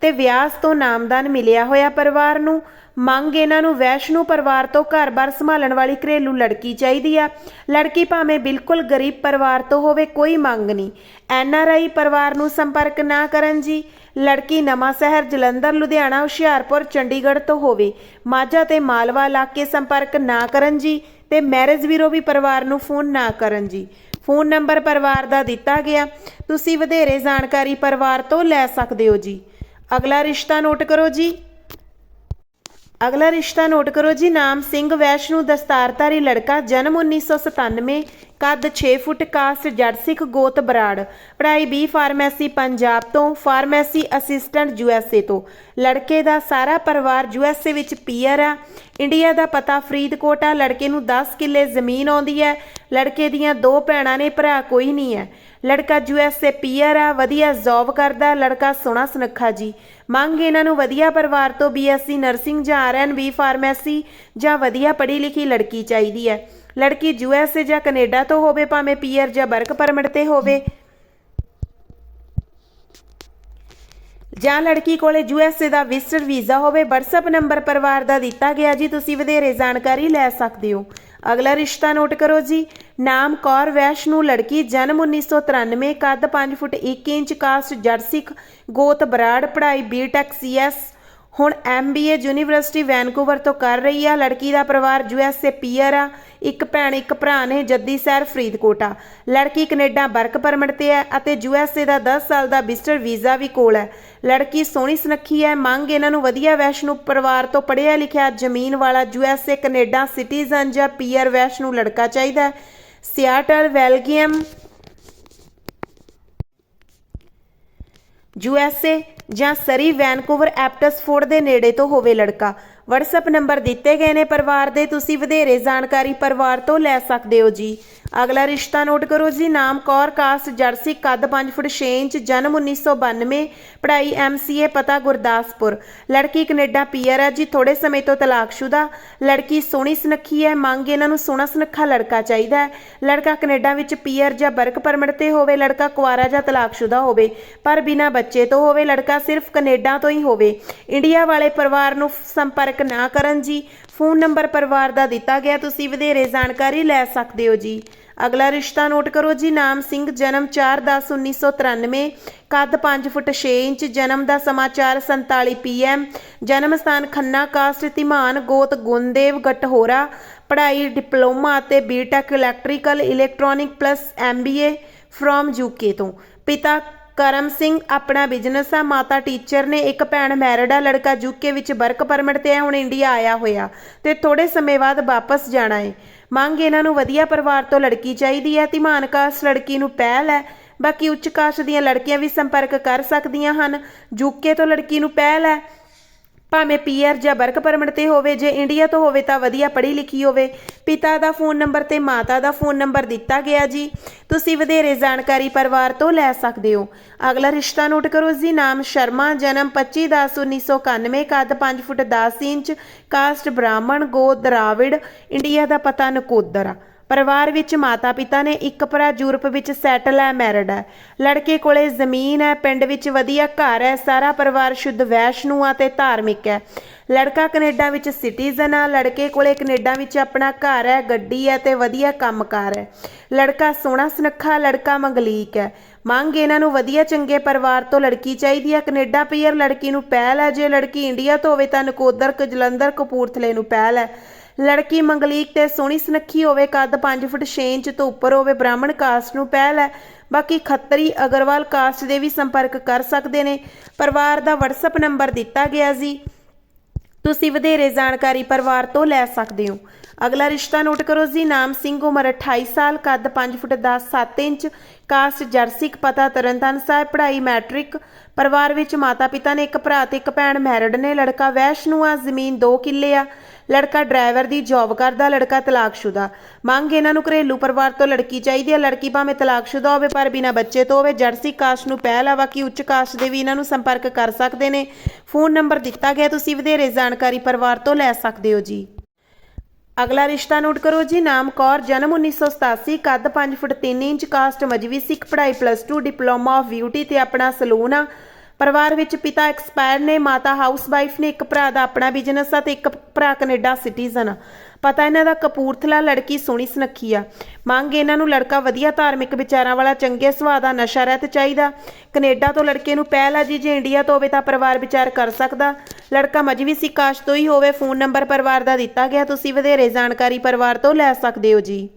ਤੇ ਵਿਆਸ ਤੋਂ ਨਾਮਦਾਨ ਮਿਲਿਆ ਹੋਇਆ ਪਰਿਵਾਰ ਨੂੰ। ਮੰਗ ਇਹਨਾਂ ਨੂੰ ਵੈਸ਼ਨੂ ਪਰਿਵਾਰ ਤੋਂ ਘਰ-ਬਾਰ ਸੰਭਾਲਣ ਵਾਲੀ ਘਰੇਲੂ ਲੜਕੀ ਚਾਹੀਦੀ ਆ। ਲੜਕੀ ਭਾਵੇਂ ਬਿਲਕੁਲ ਗਰੀਬ ਪਰਿਵਾਰ ਤੋਂ ਹੋਵੇ, ਕੋਈ ਮੰਗ ਨਹੀਂ। ਐਨ ਆਰ ਆਈ ਪਰਿਵਾਰ ਨੂੰ ਸੰਪਰਕ ਨਾ ਕਰਨ ਜੀ। ਲੜਕੀ ਨਵਾਂ ਸ਼ਹਿਰ ਜਲੰਧਰ, ਲੁਧਿਆਣਾ, ਹੁਸ਼ਿਆਰਪੁਰ, ਚੰਡੀਗੜ੍ਹ ਤੋਂ ਹੋਵੇ। ਮਾਝਾ ਤੇ ਮਾਲਵਾ ਇਲਾਕੇ ਸੰਪਰਕ ਨਾ ਕਰਨ ਜੀ ਤੇ ਮੈਰਿਜ ਵੀਰੋ ਵੀ ਪਰਿਵਾਰ ਨੂੰ ਫੋਨ ਨਾ ਕਰਨ ਜੀ। ਫੋਨ ਨੰਬਰ ਪਰਿਵਾਰ ਦਾ ਦਿੱਤਾ ਗਿਆ। ਤੁਸੀਂ ਵਧੇਰੇ ਜਾਣਕਾਰੀ ਪਰਿਵਾਰ ਤੋਂ ਲੈ ਸਕਦੇ ਹੋ ਜੀ। ਅਗਲਾ ਰਿਸ਼ਤਾ ਨੋਟ ਕਰੋ ਜੀ। ਅਗਲਾ ਰਿਸ਼ਤਾ ਨੋਟ ਕਰੋ ਜੀ। ਨਾਮ ਸਿੰਘ ਵੈਸ਼ਨੂ ਦਸਤਾਰਧਾਰੀ ਲੜਕਾ, ਜਨਮ 1997 ਕੱਦ 6 ਫੁੱਟ ਕਾਸਟ ਜੱਟ ਸਿੱਖ ਗੋਤ ਬਰਾੜ। ਪੜ੍ਹਾਈ ਬੀ ਫਾਰਮੇਸੀ ਪੰਜਾਬ ਤੋਂ, ਫਾਰਮੇਸੀ ਅਸਿਸਟੈਂਟ ਯੂਐਸਏ ਤੋਂ। ਲੜਕੇ ਦਾ ਸਾਰਾ ਪਰਿਵਾਰ ਯੂਐਸਏ ਵਿੱਚ ਪੀਅਰ ਆ। ਇੰਡੀਆ ਦਾ ਪਤਾ ਫਰੀਦਕੋਟ ਆ। ਲੜਕੇ ਨੂੰ 10 ਕਿੱਲੇ ਜ਼ਮੀਨ ਆਉਂਦੀ ਹੈ ਲੜਕੇ ਦੀਆਂ ਦੋ ਭੈਣਾਂ ਨੇ, ਭਰਾ ਕੋਈ ਨਹੀਂ ਹੈ ਲੜਕਾ ਯੂਐਸਏ ਪੀਅਰ ਆ, ਵਧੀਆ ਜੌਬ ਕਰਦਾ, ਲੜਕਾ ਸੋਹਣਾ ਸੁਨੱਖਾ ਜੀ। ਮੰਗ ਇਹਨਾਂ ਨੂੰ ਵਧੀਆ ਪਰਿਵਾਰ ਤੋਂ ਬੀਐਸਸੀ ਨਰਸਿੰਗ ਜਾਂ ਆਰਐਨਬੀ ਫਾਰਮੇਸੀ ਜਾਂ ਵਧੀਆ ਪੜ੍ਹੀ ਲਿਖੀ ਲੜਕੀ ਚਾਹੀਦੀ ਹੈ ਲੜਕੀ ਯੂਐਸਏ ਜਾਂ ਕੈਨੇਡਾ ਤੋਂ ਹੋਵੇ, ਭਾਵੇਂ ਪੀਆਰ ਜਾਂ ਵਰਕ ਪਰਮਿਟ ਤੇ ਹੋਵੇ। ਜਾਂ ਲੜਕੀ ਕੋਲੇ ਯੂਐਸਏ ਦਾ ਵਿਜ਼ਟਰ ਵੀਜ਼ਾ ਹੋਵੇ WhatsApp ਨੰਬਰ ਪਰਿਵਾਰ ਦਾ ਦਿੱਤਾ ਗਿਆ ਜੀ, ਤੁਸੀਂ ਵਧੇਰੇ ਜਾਣਕਾਰੀ ਲੈ ਸਕਦੇ ਹੋ। ਅਗਲਾ ਰਿਸ਼ਤਾ ਨੋਟ ਕਰੋ ਜੀ। ਨਾਮ ਕੌਰ ਵੈਸ਼ਨੂ, ਲੜਕੀ ਜਨਮ 1993 ਕੱਦ 5 ਫੁੱਟ 1 ਇੰਚ, ਕਾਸਟ ਜਰਸਿਕ ਗੋਤ ਬਰਾੜ, ਪੜ੍ਹਾਈ ਬੀਟੈਕ ਸੀਐਸ ਹੁਣ ਐਮਬੀਏ ਯੂਨੀਵਰਸਿਟੀ ਵੈਨਕੂਵਰ ਤੋਂ ਕਰ ਰਹੀ ਆ। ਲੜਕੀ ਦਾ ਪਰਿਵਾਰ ਯੂਐਸਏ ਪੀਅਰ ਆ। ਇੱਕ ਭੈਣ, ਇੱਕ ਭਰਾ ਨੇ ਜੱਦੀ ਸ਼ਹਿਰ ਫਰੀਦਕੋਟ ਆ। ਲੜਕੀ ਕੈਨੇਡਾ ਵਰਕ ਪਰਮਿਟ ਤੇ ਹੈ ਅਤੇ ਯੂਐਸਏ ਦਾ 10 ਸਾਲ ਦਾ ਵਿਜ਼ਟਰ ਵੀਜ਼ਾ ਵੀ ਕੋਲ ਹੈ। ਲੜਕੀ ਸੋਹਣੀ ਸੁਨੱਖੀ ਹੈ, ਮੰਗ ਇਹਨਾਂ ਨੂੰ ਵਧੀਆ ਵੈਸ਼ਨੂ ਪਰਿਵਾਰ ਤੋਂ ਪੜ੍ਹਿਆ ਲਿਖਿਆ ਜ਼ਮੀਨ ਵਾਲਾ ਯੂਐਸਏ ਕੈਨੇਡਾ ਸਿਟੀਜ਼ਨ ਜਾਂ ਪੀਅਰ ਵੈਸ਼ਨੂ ਲੜਕਾ ਚਾਹੀਦਾ ਹੈ। ਸਿਆਟਲ ਵੈਲਗੀਅਮ ਯੂਐਸਏ ਜਾਂ ਸਰੀ ਵੈਨਕੂਵਰ ਐਪਟਸਫੋਰਡ ਦੇ ਨੇੜੇ ਤੋਂ ਹੋਵੇ ਲੜਕਾ। WhatsApp ਨੰਬਰ ਦਿੱਤੇ ਗਏ ਨੇ ਪਰਿਵਾਰ ਦੇ, ਤੁਸੀਂ ਵਧੇਰੇ ਜਾਣਕਾਰੀ ਪਰਿਵਾਰ ਤੋਂ ਲੈ ਸਕਦੇ ਹੋ ਜੀ। ਅਗਲਾ ਰਿਸ਼ਤਾ ਨੋਟ ਕਰੋ ਜੀ, ਨਾਮ ਕੌਰ, ਕਾਸਟ, ਜਰਸੀ, ਕੱਦ 5 ਫੁੱਟ 6 ਇੰਚ, ਜਨਮ 1992 ਪੜ੍ਹਾਈ ਐਮਸੀਏ ਪਤਾ ਗੁਰਦਾਸਪੁਰ। ਲੜਕੀ ਕੈਨੇਡਾ ਪੀਆਰ ਹੈ ਜੀ ਥੋੜੇ ਸਮੇਂ ਤੋਂ ਤਲਾਕਸ਼ੁਦਾ। ਲੜਕੀ ਸੋਹਣੀ ਸੁਨੱਖੀ ਹੈ, ਮੰਗ ਇਹਨਾਂ ਨੂੰ ਸੋਹਣਾ ਸੁਨੱਖਾ ਲੜਕਾ ਚਾਹੀਦਾ ਹੈ। ਲੜਕਾ ਕੈਨੇਡਾ ਵਿੱਚ ਪੀਆਰ ਜਾਂ ਵਰਕ ਪਰਮਿਟ ਤੇ ਹੋਵੇ, ਲੜਕਾ ਕੁਆਰਾ ਜਾਂ ਤਲਾਕਸ਼ੁਦਾ ਹੋਵੇ, ਪਰ ਬਿਨਾਂ ਬੱਚੇ ਤੋਂ ਹੋਵੇ, ਲੜਕਾ ਸਿਰਫ ਕੈਨੇਡਾ ਤੋਂ ਹੀ ਹੋਵੇ। ਇੰਡੀਆ ਵਾਲੇ ਪਰਿਵਾਰ ਨੂੰ ਸੰਪਰਕ ਨਾ ਕਰਨ ਜੀ। ਫੋਨ ਨੰਬਰ ਪਰਿਵਾਰ ਦਾ ਦਿੱਤਾ ਗਿਆ, ਤੁਸੀਂ ਵਧੇਰੇ ਜਾਣਕਾਰੀ ਲੈ ਸਕਦੇ ਹੋ ਜੀ। ਅਗਲਾ ਰਿਸ਼ਤਾ ਨੋਟ ਕਰੋ ਜੀ, ਨਾਮ ਸਿੰਘ, ਜਨਮ 4/10/1993 ਕੱਦ 5 ਫੁੱਟ 6 ਇੰਚ, ਜਨਮ ਦਾ ਸਮਾਚਾਰ 47 ਪੀਐਮ ਜਨਮ ਸਥਾਨ ਖੰਨਾ ਕਾਸਟ, ਧੀਮਾਨ, ਗੋਤ ਗੁੰਦੇਵ ਗਟਹੋਰਾ ਪੜ੍ਹਾਈ, ਡਿਪਲੋਮਾ ਅਤੇ BTech electrical electronic plus MBA from UK ਤੋਂ। ਪਿਤਾ ਕਰਮ ਸਿੰਘ ਆਪਣਾ ਬਿਜ਼ਨਸ ਆ, ਮਾਤਾ ਟੀਚਰ ਨੇ ਇੱਕ ਭੈਣ ਮੈਰਿਡ ਆ, ਲੜਕਾ ਯੂਕੇ ਵਿੱਚ ਵਰਕ ਪਰਮਿਟ ਤੇ ਹੈ ਹੁਣ ਇੰਡੀਆ ਆਇਆ ਹੋਇਆ ਤੇ ਥੋੜੇ ਸਮੇਂ ਬਾਅਦ ਵਾਪਸ ਜਾਣਾ ਹੈ ਮੰਗ ਇਹਨਾਂ ਨੂੰ ਵਧੀਆ ਪਰਿਵਾਰ ਤੋਂ ਲੜਕੀ ਚਾਹੀਦੀ ਹੈ ਧੀਮਾਨ ਕਾਸ਼ ਲੜਕੀ ਨੂੰ ਪਹਿਲ ਹੈ। ਬਾਕੀ ਉੱਚ ਕਾਸ਼ ਦੀਆਂ ਲੜਕੀਆਂ ਵੀ ਸੰਪਰਕ ਕਰ ਸਕਦੀਆਂ ਹਨ। ਯੂਕੇ ਤੋਂ ਲੜਕੀ ਨੂੰ ਪਹਿਲ ਹੈ। ਭਾਵੇਂ ਪੀਆਰ ਜਾਂ ਵਰਕ ਪਰਮਿਟ ਤੇ ਹੋਵੇ, ਜੇ ਇੰਡੀਆ ਤੋਂ ਹੋਵੇ ਤਾਂ ਵਧੀਆ ਪੜ੍ਹੀ ਲਿਖੀ ਹੋਵੇ। ਪਿਤਾ ਦਾ ਫੋਨ ਨੰਬਰ ਤੇ ਮਾਤਾ ਦਾ ਫੋਨ ਨੰਬਰ ਦਿੱਤਾ ਗਿਆ ਜੀ। ਤੁਸੀਂ ਵਧੇਰੇ ਜਾਣਕਾਰੀ ਪਰਿਵਾਰ ਤੋਂ ਲੈ ਸਕਦੇ ਹੋ। ਅਗਲਾ ਰਿਸ਼ਤਾ ਨੋਟ ਕਰੋ ਜੀ, ਨਾਮ ਸ਼ਰਮਾ, ਜਨਮ 25/10/1991 ਕੱਦ 5 ਫੁੱਟ 10 ਇੰਚ, ਕਾਸਟ ਬ੍ਰਾਹਮਣ ਗੋ ਦਰਾਵਿੜ ਇੰਡੀਆ ਦਾ ਪਤਾ ਨਕੋਦਰ ਆ। ਪਰਿਵਾਰ ਵਿੱਚ ਮਾਤਾ-ਪਿਤਾ ਨੇ ਇੱਕ ਭਰਾ ਯੂਰਪ ਵਿੱਚ ਸੈਟਲ ਹੈ, ਮੈਰਿਡ ਹੈ। ਲੜਕੇ ਕੋਲੇ ਜ਼ਮੀਨ ਹੈ, ਪਿੰਡ ਵਿੱਚ ਵਧੀਆ ਘਰ ਹੈ, ਸਾਰਾ ਪਰਿਵਾਰ ਸ਼ੁੱਧ ਵੈਸ਼ਨੂ ਆ ਤੇ ਧਾਰਮਿਕ ਹੈ। ਲੜਕਾ ਕੈਨੇਡਾ ਵਿੱਚ ਸਿਟੀਜ਼ਨ ਆ, ਲੜਕੇ ਕੋਲੇ ਕੈਨੇਡਾ ਵਿੱਚ ਆਪਣਾ ਘਰ ਹੈ, ਗੱਡੀ ਹੈ ਤੇ ਵਧੀਆ ਕੰਮਕਾਰ ਹੈ। ਲੜਕਾ ਸੋਹਣਾ ਸੁਨੱਖਾ, ਲੜਕਾ ਮੰਗਲੀਕ ਹੈ। ਮੰਗ ਇਹਨਾਂ ਨੂੰ ਵਧੀਆ ਚੰਗੇ ਪਰਿਵਾਰ ਤੋਂ ਲੜਕੀ ਚਾਹੀਦੀ ਹੈ। ਕੈਨੇਡਾ ਪੀਅਰ ਲੜਕੀ ਨੂੰ ਪਹਿਲ ਹੈ, ਜੇ ਲੜਕੀ ਇੰਡੀਆ ਤੋਂ ਹੋਵੇ ਤਾਂ ਨਕੋਦਰ, ਜਲੰਧਰ, ਕਪੂਰਥਲੇ ਨੂੰ ਪਹਿਲ ਹੈ। ਲੜਕੀ ਮੰਗਲੀਕ ਤੇ ਸੋਹਣੀ ਸੁਨੱਖੀ ਹੋਵੇ, ਕੱਦ 5 ਫੁੱਟ 6 ਇੰਚ ਤੋਂ ਉੱਪਰ ਹੋਵੇ, ਬ੍ਰਾਹਮਣ ਕਾਸਟ ਨੂੰ ਪਹਿਲ ਹੈ। ਬਾਕੀ ਖੱਤਰੀ ਅਗਰਵਾਲ ਕਾਸਟ ਦੇ ਵੀ ਸੰਪਰਕ ਕਰ ਸਕਦੇ ਨੇ। ਪਰਿਵਾਰ ਦਾ WhatsApp ਨੰਬਰ ਦਿੱਤਾ ਗਿਆ ਜੀ। ਤੁਸੀਂ ਵਧੇਰੇ ਜਾਣਕਾਰੀ ਪਰਿਵਾਰ ਤੋਂ ਲੈ ਸਕਦੇ ਹੋ। ਅਗਲਾ ਰਿਸ਼ਤਾ ਨੋਟ ਕਰੋ ਜੀ। ਨਾਮ ਸਿੰਘ, ਉਮਰ 28 ਸਾਲ, ਕੱਦ 5 ਫੁੱਟ 10 7 ਇੰਚ, ਕਾਸਟ ਜਰਸਿਕ ਪਤਾ ਤਰਨਤਾਰਨ ਸਾਹਿਬ, ਪੜ੍ਹਾਈ ਮੈਟ੍ਰਿਕ। ਪਰਿਵਾਰ ਵਿੱਚ ਮਾਤਾ ਪਿਤਾ ਨੇ ਇੱਕ ਭਰਾ ਤੇ ਇੱਕ ਭੈਣ ਮੈਰਿਡ ਨੇ। ਲੜਕਾ ਵੈਸ਼ਨੂ ਆ, ਜ਼ਮੀਨ 2 ਕਿੱਲੇ ਆ। ਲੜਕਾ ਡਰਾਈਵਰ ਦੀ ਜੌਬ ਕਰਦਾ, ਲੜਕਾ ਤਲਾਕਸ਼ੁਦਾ। ਮੰਗ ਇਹਨਾਂ ਨੂੰ ਘਰੇਲੂ ਪਰਿਵਾਰ ਤੋਂ ਲੜਕੀ ਚਾਹੀਦੀ ਹੈ। ਲੜਕੀ ਭਾਵੇਂ ਤਲਾਕਸ਼ੁਦਾ ਹੋਵੇ, ਪਰ ਬਿਨਾਂ ਬੱਚੇ ਤੋਂ ਹੋਵੇ, ਜਰਸੀ ਕਾਸਟ ਨੂੰ ਪਹਿਲ ਆ, ਬਾਕੀ ਉੱਚ ਕਾਸਟ ਦੇ ਵੀ ਇਹਨਾਂ ਨੂੰ ਸੰਪਰਕ ਕਰ ਸਕਦੇ ਨੇ। ਫੋਨ ਨੰਬਰ ਦਿੱਤਾ ਗਿਆ, ਤੁਸੀਂ ਵਧੇਰੇ ਜਾਣਕਾਰੀ ਪਰਿਵਾਰ ਤੋਂ ਲੈ ਸਕਦੇ ਹੋ ਜੀ। ਅਗਲਾ ਰਿਸ਼ਤਾ ਨੋਟ ਕਰੋ ਜੀ। ਨਾਮ ਕੌਰ, ਜਨਮ 1987 ਕੱਦ 5 ਫੁੱਟ 3 ਇੰਚ, ਕਾਸਟ ਮਜਵੀ ਸਿੱਖ ਪੜ੍ਹਾਈ ਪਲੱਸ 2 ਡਿਪਲੋਮਾ ਆਫ ਬਿਊਟੀ ਤੇ ਆਪਣਾ ਸਲੂਨ ਆ। ਪਰਿਵਾਰ ਵਿੱਚ ਪਿਤਾ ਐਕਸਪਾਇਰ ਨੇ, ਮਾਤਾ ਹਾਊਸਵਾਈਫ ਨੇ, ਇੱਕ ਭਰਾ ਦਾ ਆਪਣਾ ਬਿਜ਼ਨਸ ਆ ਤੇ ਇੱਕ ਭਰਾ ਕੈਨੇਡਾ ਸਿਟੀਜ਼ਨ ਆ। ਪਤਾ ਇਹਨਾਂ ਦਾ ਕਪੂਰਥਲਾ ਲੜਕੀ ਸੋਹਣੀ ਸੁਨੱਖੀ ਆ। ਮੰਗ ਇਹਨਾਂ ਨੂੰ ਲੜਕਾ ਵਧੀਆ ਧਾਰਮਿਕ ਵਿਚਾਰਾਂ ਵਾਲਾ, ਚੰਗੇ ਸੁਭਾਅ ਦਾ ਨਸ਼ਾ ਰਹਿਤ ਚਾਹੀਦਾ। ਕੈਨੇਡਾ ਤੋਂ ਲੜਕੇ ਨੂੰ ਪਹਿਲ ਆ ਜੀ, ਜੇ ਇੰਡੀਆ ਤੋਂ ਹੋਵੇ ਤਾਂ ਪਰਿਵਾਰ ਵਿਚਾਰ ਕਰ ਸਕਦਾ। ਲੜਕਾ ਮਜਵੀ ਸੀ, ਕਾਸ਼ ਤੋਂ ਹੀ ਹੋਵੇ, ਫੋਨ ਨੰਬਰ ਪਰਿਵਾਰ ਦਾ ਦਿੱਤਾ ਗਿਆ। ਤੁਸੀਂ ਵਧੇਰੇ ਜਾਣਕਾਰੀ ਪਰਿਵਾਰ ਤੋਂ ਲੈ ਸਕਦੇ ਹੋ ਜੀ।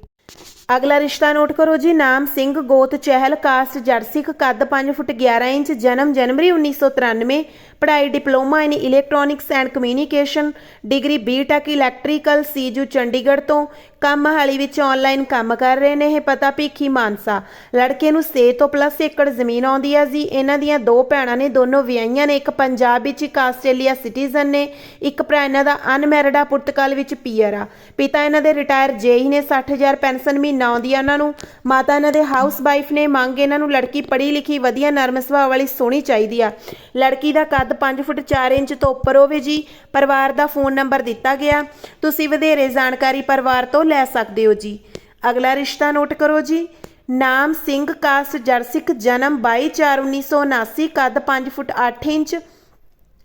ਅਗਲਾ ਰਿਸ਼ਤਾ ਨੋਟ ਕਰੋ ਜੀ, ਨਾਮ ਸਿੰਘ, ਗੋਤ, ਚਹਿਲ, ਕਾਸਟ ਜਰਸਿਕ ਕੱਦ 5 ਫੁੱਟ 11 ਇੰਚ, ਜਨਮ ਜਨਵਰੀ 1993 ਪੜ੍ਹਾਈ, diploma in electronics and communication degree BTech electrical ਸੀਜੂ Chandigarh ਤੋਂ। ਕੰਮ ਹਾਲੀ ਵਿੱਚ ਆਨਲਾਈਨ ਕੰਮ ਕਰ ਰਹੇ ਨੇ ਇਹ ਪਤਾ ਭੀਖੀ ਮਾਨਸਾ। ਲੜਕੇ ਨੂੰ 6 ਤੋਂ ਪਲੱਸ ਏਕੜ ਜ਼ਮੀਨ ਆਉਂਦੀ ਹੈ ਜੀ। ਇਹਨਾਂ ਦੀਆਂ ਦੋ ਭੈਣਾਂ ਨੇ, ਦੋਨੋਂ ਵਿਆਹੀਆਂ ਨੇ। ਇੱਕ ਪੰਜਾਬ ਵਿੱਚ, ਇੱਕ ਆਸਟ੍ਰੇਲੀਆ ਸਿਟੀਜ਼ਨ ਨੇ। ਇੱਕ ਭਰਾ ਇਹਨਾਂ ਦਾ ਅਨਮੈਰਿਡ ਆ, ਪੁਰਤਗਾਲ ਵਿੱਚ ਪੀਅਰ ਆ। ਪਿਤਾ ਇਹਨਾਂ ਦੇ ਰਿਟਾਇਰ ਜੇਈ ਨੇ 60000 ਪੈਨਸ਼ਨ ਮਹੀਨਾ ਆਉਂਦੀ ਆ ਉਹਨਾਂ ਨੂੰ। ਮਾਤਾ ਇਹਨਾਂ ਦੇ ਹਾਊਸ ਵਾਈਫ ਨੇ। ਮੰਗ ਇਹਨਾਂ ਨੂੰ, ਲੜਕੀ ਪੜ੍ਹੀ ਲਿਖੀ ਵਧੀਆ, ਨਰਮ ਸੁਭਾਅ ਵਾਲੀ ਸੋਹਣੀ ਚਾਹੀਦੀ ਆ। ਲੜਕੀ ਦਾ ਕੱਦ 5 ਫੁੱਟ 4 ਇੰਚ ਤੋਂ ਉੱਪਰ ਹੋਵੇ ਜੀ। ਪਰਿਵਾਰ ਦਾ ਫੋਨ ਨੰਬਰ ਦਿੱਤਾ ਗਿਆ। ਤੁਸੀਂ ਵਧੇਰੇ ਜਾਣਕਾਰੀ ਪਰਿਵਾਰ ਤੋਂ ਲੈ ਸਕਦੇ ਹੋ ਜੀ। ਅਗਲਾ ਰਿਸ਼ਤਾ ਨੋਟ ਕਰੋ ਜੀ। ਨਾਮ ਸਿੰਘ ਕਾਸਟ ਜਰਸਿਕ ਜਨਮ 22/4/1979 ਕੱਦ 5 ਫੁੱਟ 8 ਇੰਚ।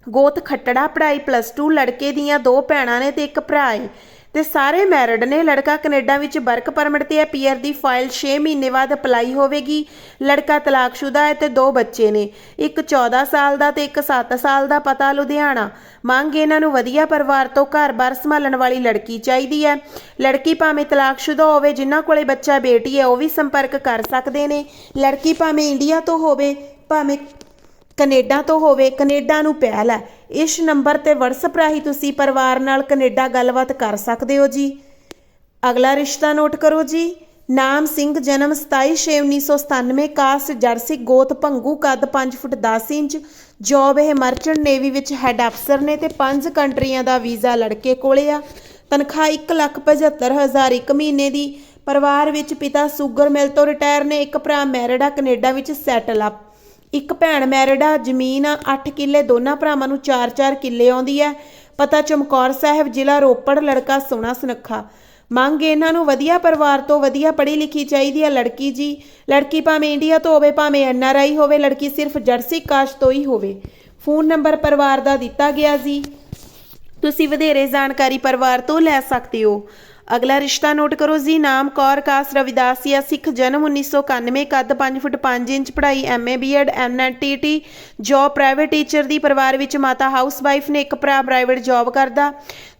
ਗੋਤ ਖੱਟੜਾ, ਪੜ੍ਹਾਈ ਪਲੱਸ 2 ਲੜਕੇ ਦੀਆਂ ਦੋ ਭੈਣਾਂ ਨੇ ਤੇ ਇੱਕ ਭਰਾ ਏ। ਤੇ ਸਾਰੇ ਮੈਰਿਡ ਨੇ ਲੜਕਾ ਕੈਨੇਡਾ ਵਿੱਚ ਵਰਕ ਪਰਮਿਟ ਤੇ ਹੈ ਪੀਆਰ ਦੀ ਫਾਈਲ 6 ਮਹੀਨੇ ਬਾਅਦ ਅਪਲਾਈ ਹੋਵੇਗੀ। ਲੜਕਾ ਤਲਾਕਸ਼ੁਦਾ ਹੈ ਤੇ ਦੋ ਬੱਚੇ ਨੇ, ਇੱਕ 14 ਸਾਲ ਦਾ ਤੇ ਇੱਕ 7 ਸਾਲ ਦਾ ਪਤਾ ਲੁਧਿਆਣਾ। ਮੰਗ ਇਹਨਾਂ ਨੂੰ ਵਧੀਆ ਪਰਿਵਾਰ ਤੋਂ ਘਰ-ਬਾਰ ਸੰਭਾਲਣ ਵਾਲੀ ਲੜਕੀ ਚਾਹੀਦੀ ਹੈ। ਲੜਕੀ ਭਾਵੇਂ ਤਲਾਕਸ਼ੁਦਾ ਹੋਵੇ, ਜਿਨ੍ਹਾਂ ਕੋਲੇ ਬੱਚਾ ਬੇਟੀ ਹੈ, ਉਹ ਵੀ ਸੰਪਰਕ ਕਰ ਸਕਦੇ ਨੇ। ਲੜਕੀ ਭਾਵੇਂ ਇੰਡੀਆ ਤੋਂ ਹੋਵੇ, ਭਾਵੇਂ ਕੈਨੇਡਾ ਤੋਂ ਹੋਵੇ ਕੈਨੇਡਾ ਨੂੰ ਪਹਿਲ ਹੈ। ਇਸ ਨੰਬਰ ਤੇ WhatsApp ਰਾਹੀਂ ਤੁਸੀਂ ਪਰਿਵਾਰ ਨਾਲ ਕੈਨੇਡਾ ਗੱਲਬਾਤ ਕਰ ਸਕਦੇ ਹੋ ਜੀ। ਅਗਲਾ ਰਿਸ਼ਤਾ ਨੋਟ ਕਰੋ ਜੀ। ਨਾਮ ਸਿੰਘ ਜਨਮ 27/6/1997 ਕਾਸਟ ਜਰਸੀ ਗੋਤ ਭੰਗੂ ਕੱਦ 5 ਫੁੱਟ 10 ਇੰਚ ਜੌਬ ਇਹ ਮਰਚੈਂਟ ਨੇਵੀ ਵਿੱਚ ਹੈੱਡ ਅਫਸਰ ਨੇ ਤੇ ਪੰਜ ਕੰਟਰੀਆਂ ਦਾ ਵੀਜ਼ਾ ਲੜਕੇ ਕੋਲੇ ਆ। ਤਨਖਾਹ 1,75,000 ਇੱਕ ਮਹੀਨੇ ਦੀ। ਪਰਿਵਾਰ ਵਿੱਚ ਪਿਤਾ ਸ਼ੂਗਰ ਮਿਲ ਤੋਂ ਰਿਟਾਇਰ ਨੇ ਇੱਕ ਭਰਾ ਮੈਰਿਡਾ ਆ ਕੈਨੇਡਾ ਵਿੱਚ ਸੈਟਲ ਆ ਇੱਕ ਭੈਣ ਮੈਰਿਡ ਆ, ਜ਼ਮੀਨ ਆ 8 ਕਿੱਲੇ, ਦੋਨਾਂ ਭਰਾਵਾਂ ਨੂੰ 4-4 ਕਿੱਲੇ ਆਉਂਦੀ ਹੈ ਪਤਾ ਚਮਕੌਰ ਸਾਹਿਬ ਜ਼ਿਲ੍ਹਾ ਰੋਪੜ, ਲੜਕਾ ਸੋਹਣਾ ਸੁਨੱਖਾ। ਮੰਗ ਇਹਨਾਂ ਨੂੰ ਵਧੀਆ ਪਰਿਵਾਰ ਤੋਂ ਵਧੀਆ ਪੜ੍ਹੀ ਲਿਖੀ ਚਾਹੀਦੀ ਹੈ ਲੜਕੀ ਜੀ। ਲੜਕੀ ਭਾਵੇਂ ਇੰਡੀਆ ਤੋਂ ਹੋਵੇ, ਭਾਵੇਂ ਐਨਆਰਆਈ ਹੋਵੇ, ਲੜਕੀ ਸਿਰਫ ਜਰਸੀ ਕਾਸ਼ ਤੋਂ ਹੀ ਹੋਵੇ। ਫੋਨ ਨੰਬਰ ਪਰਿਵਾਰ ਦਾ ਦਿੱਤਾ ਗਿਆ ਜੀ। ਤੁਸੀਂ ਵਧੇਰੇ ਜਾਣਕਾਰੀ ਪਰਿਵਾਰ ਤੋਂ ਲੈ ਸਕਦੇ ਹੋ। ਅਗਲਾ ਰਿਸ਼ਤਾ ਨੋਟ ਕਰੋ। ਜੀ ਨਾਮ ਕੌਰ ਕਾਸ ਰਵਿਦਾਸੀਆ ਸਿੱਖ ਜਨਮ 1991 ਕੱਦ 5 ਫੁੱਟ 5 ਇੰਚ, ਪੜ੍ਹਾਈ MA BEd NNTT job private teacher ਦੀ ਪਰਿਵਾਰ ਵਿੱਚ ਮਾਤਾ ਹਾਊਸ ਵਾਈਫ ਨੇ ਇੱਕ ਭਰਾ ਪ੍ਰਾਈਵੇਟ ਜੋਬ ਕਰਦਾ।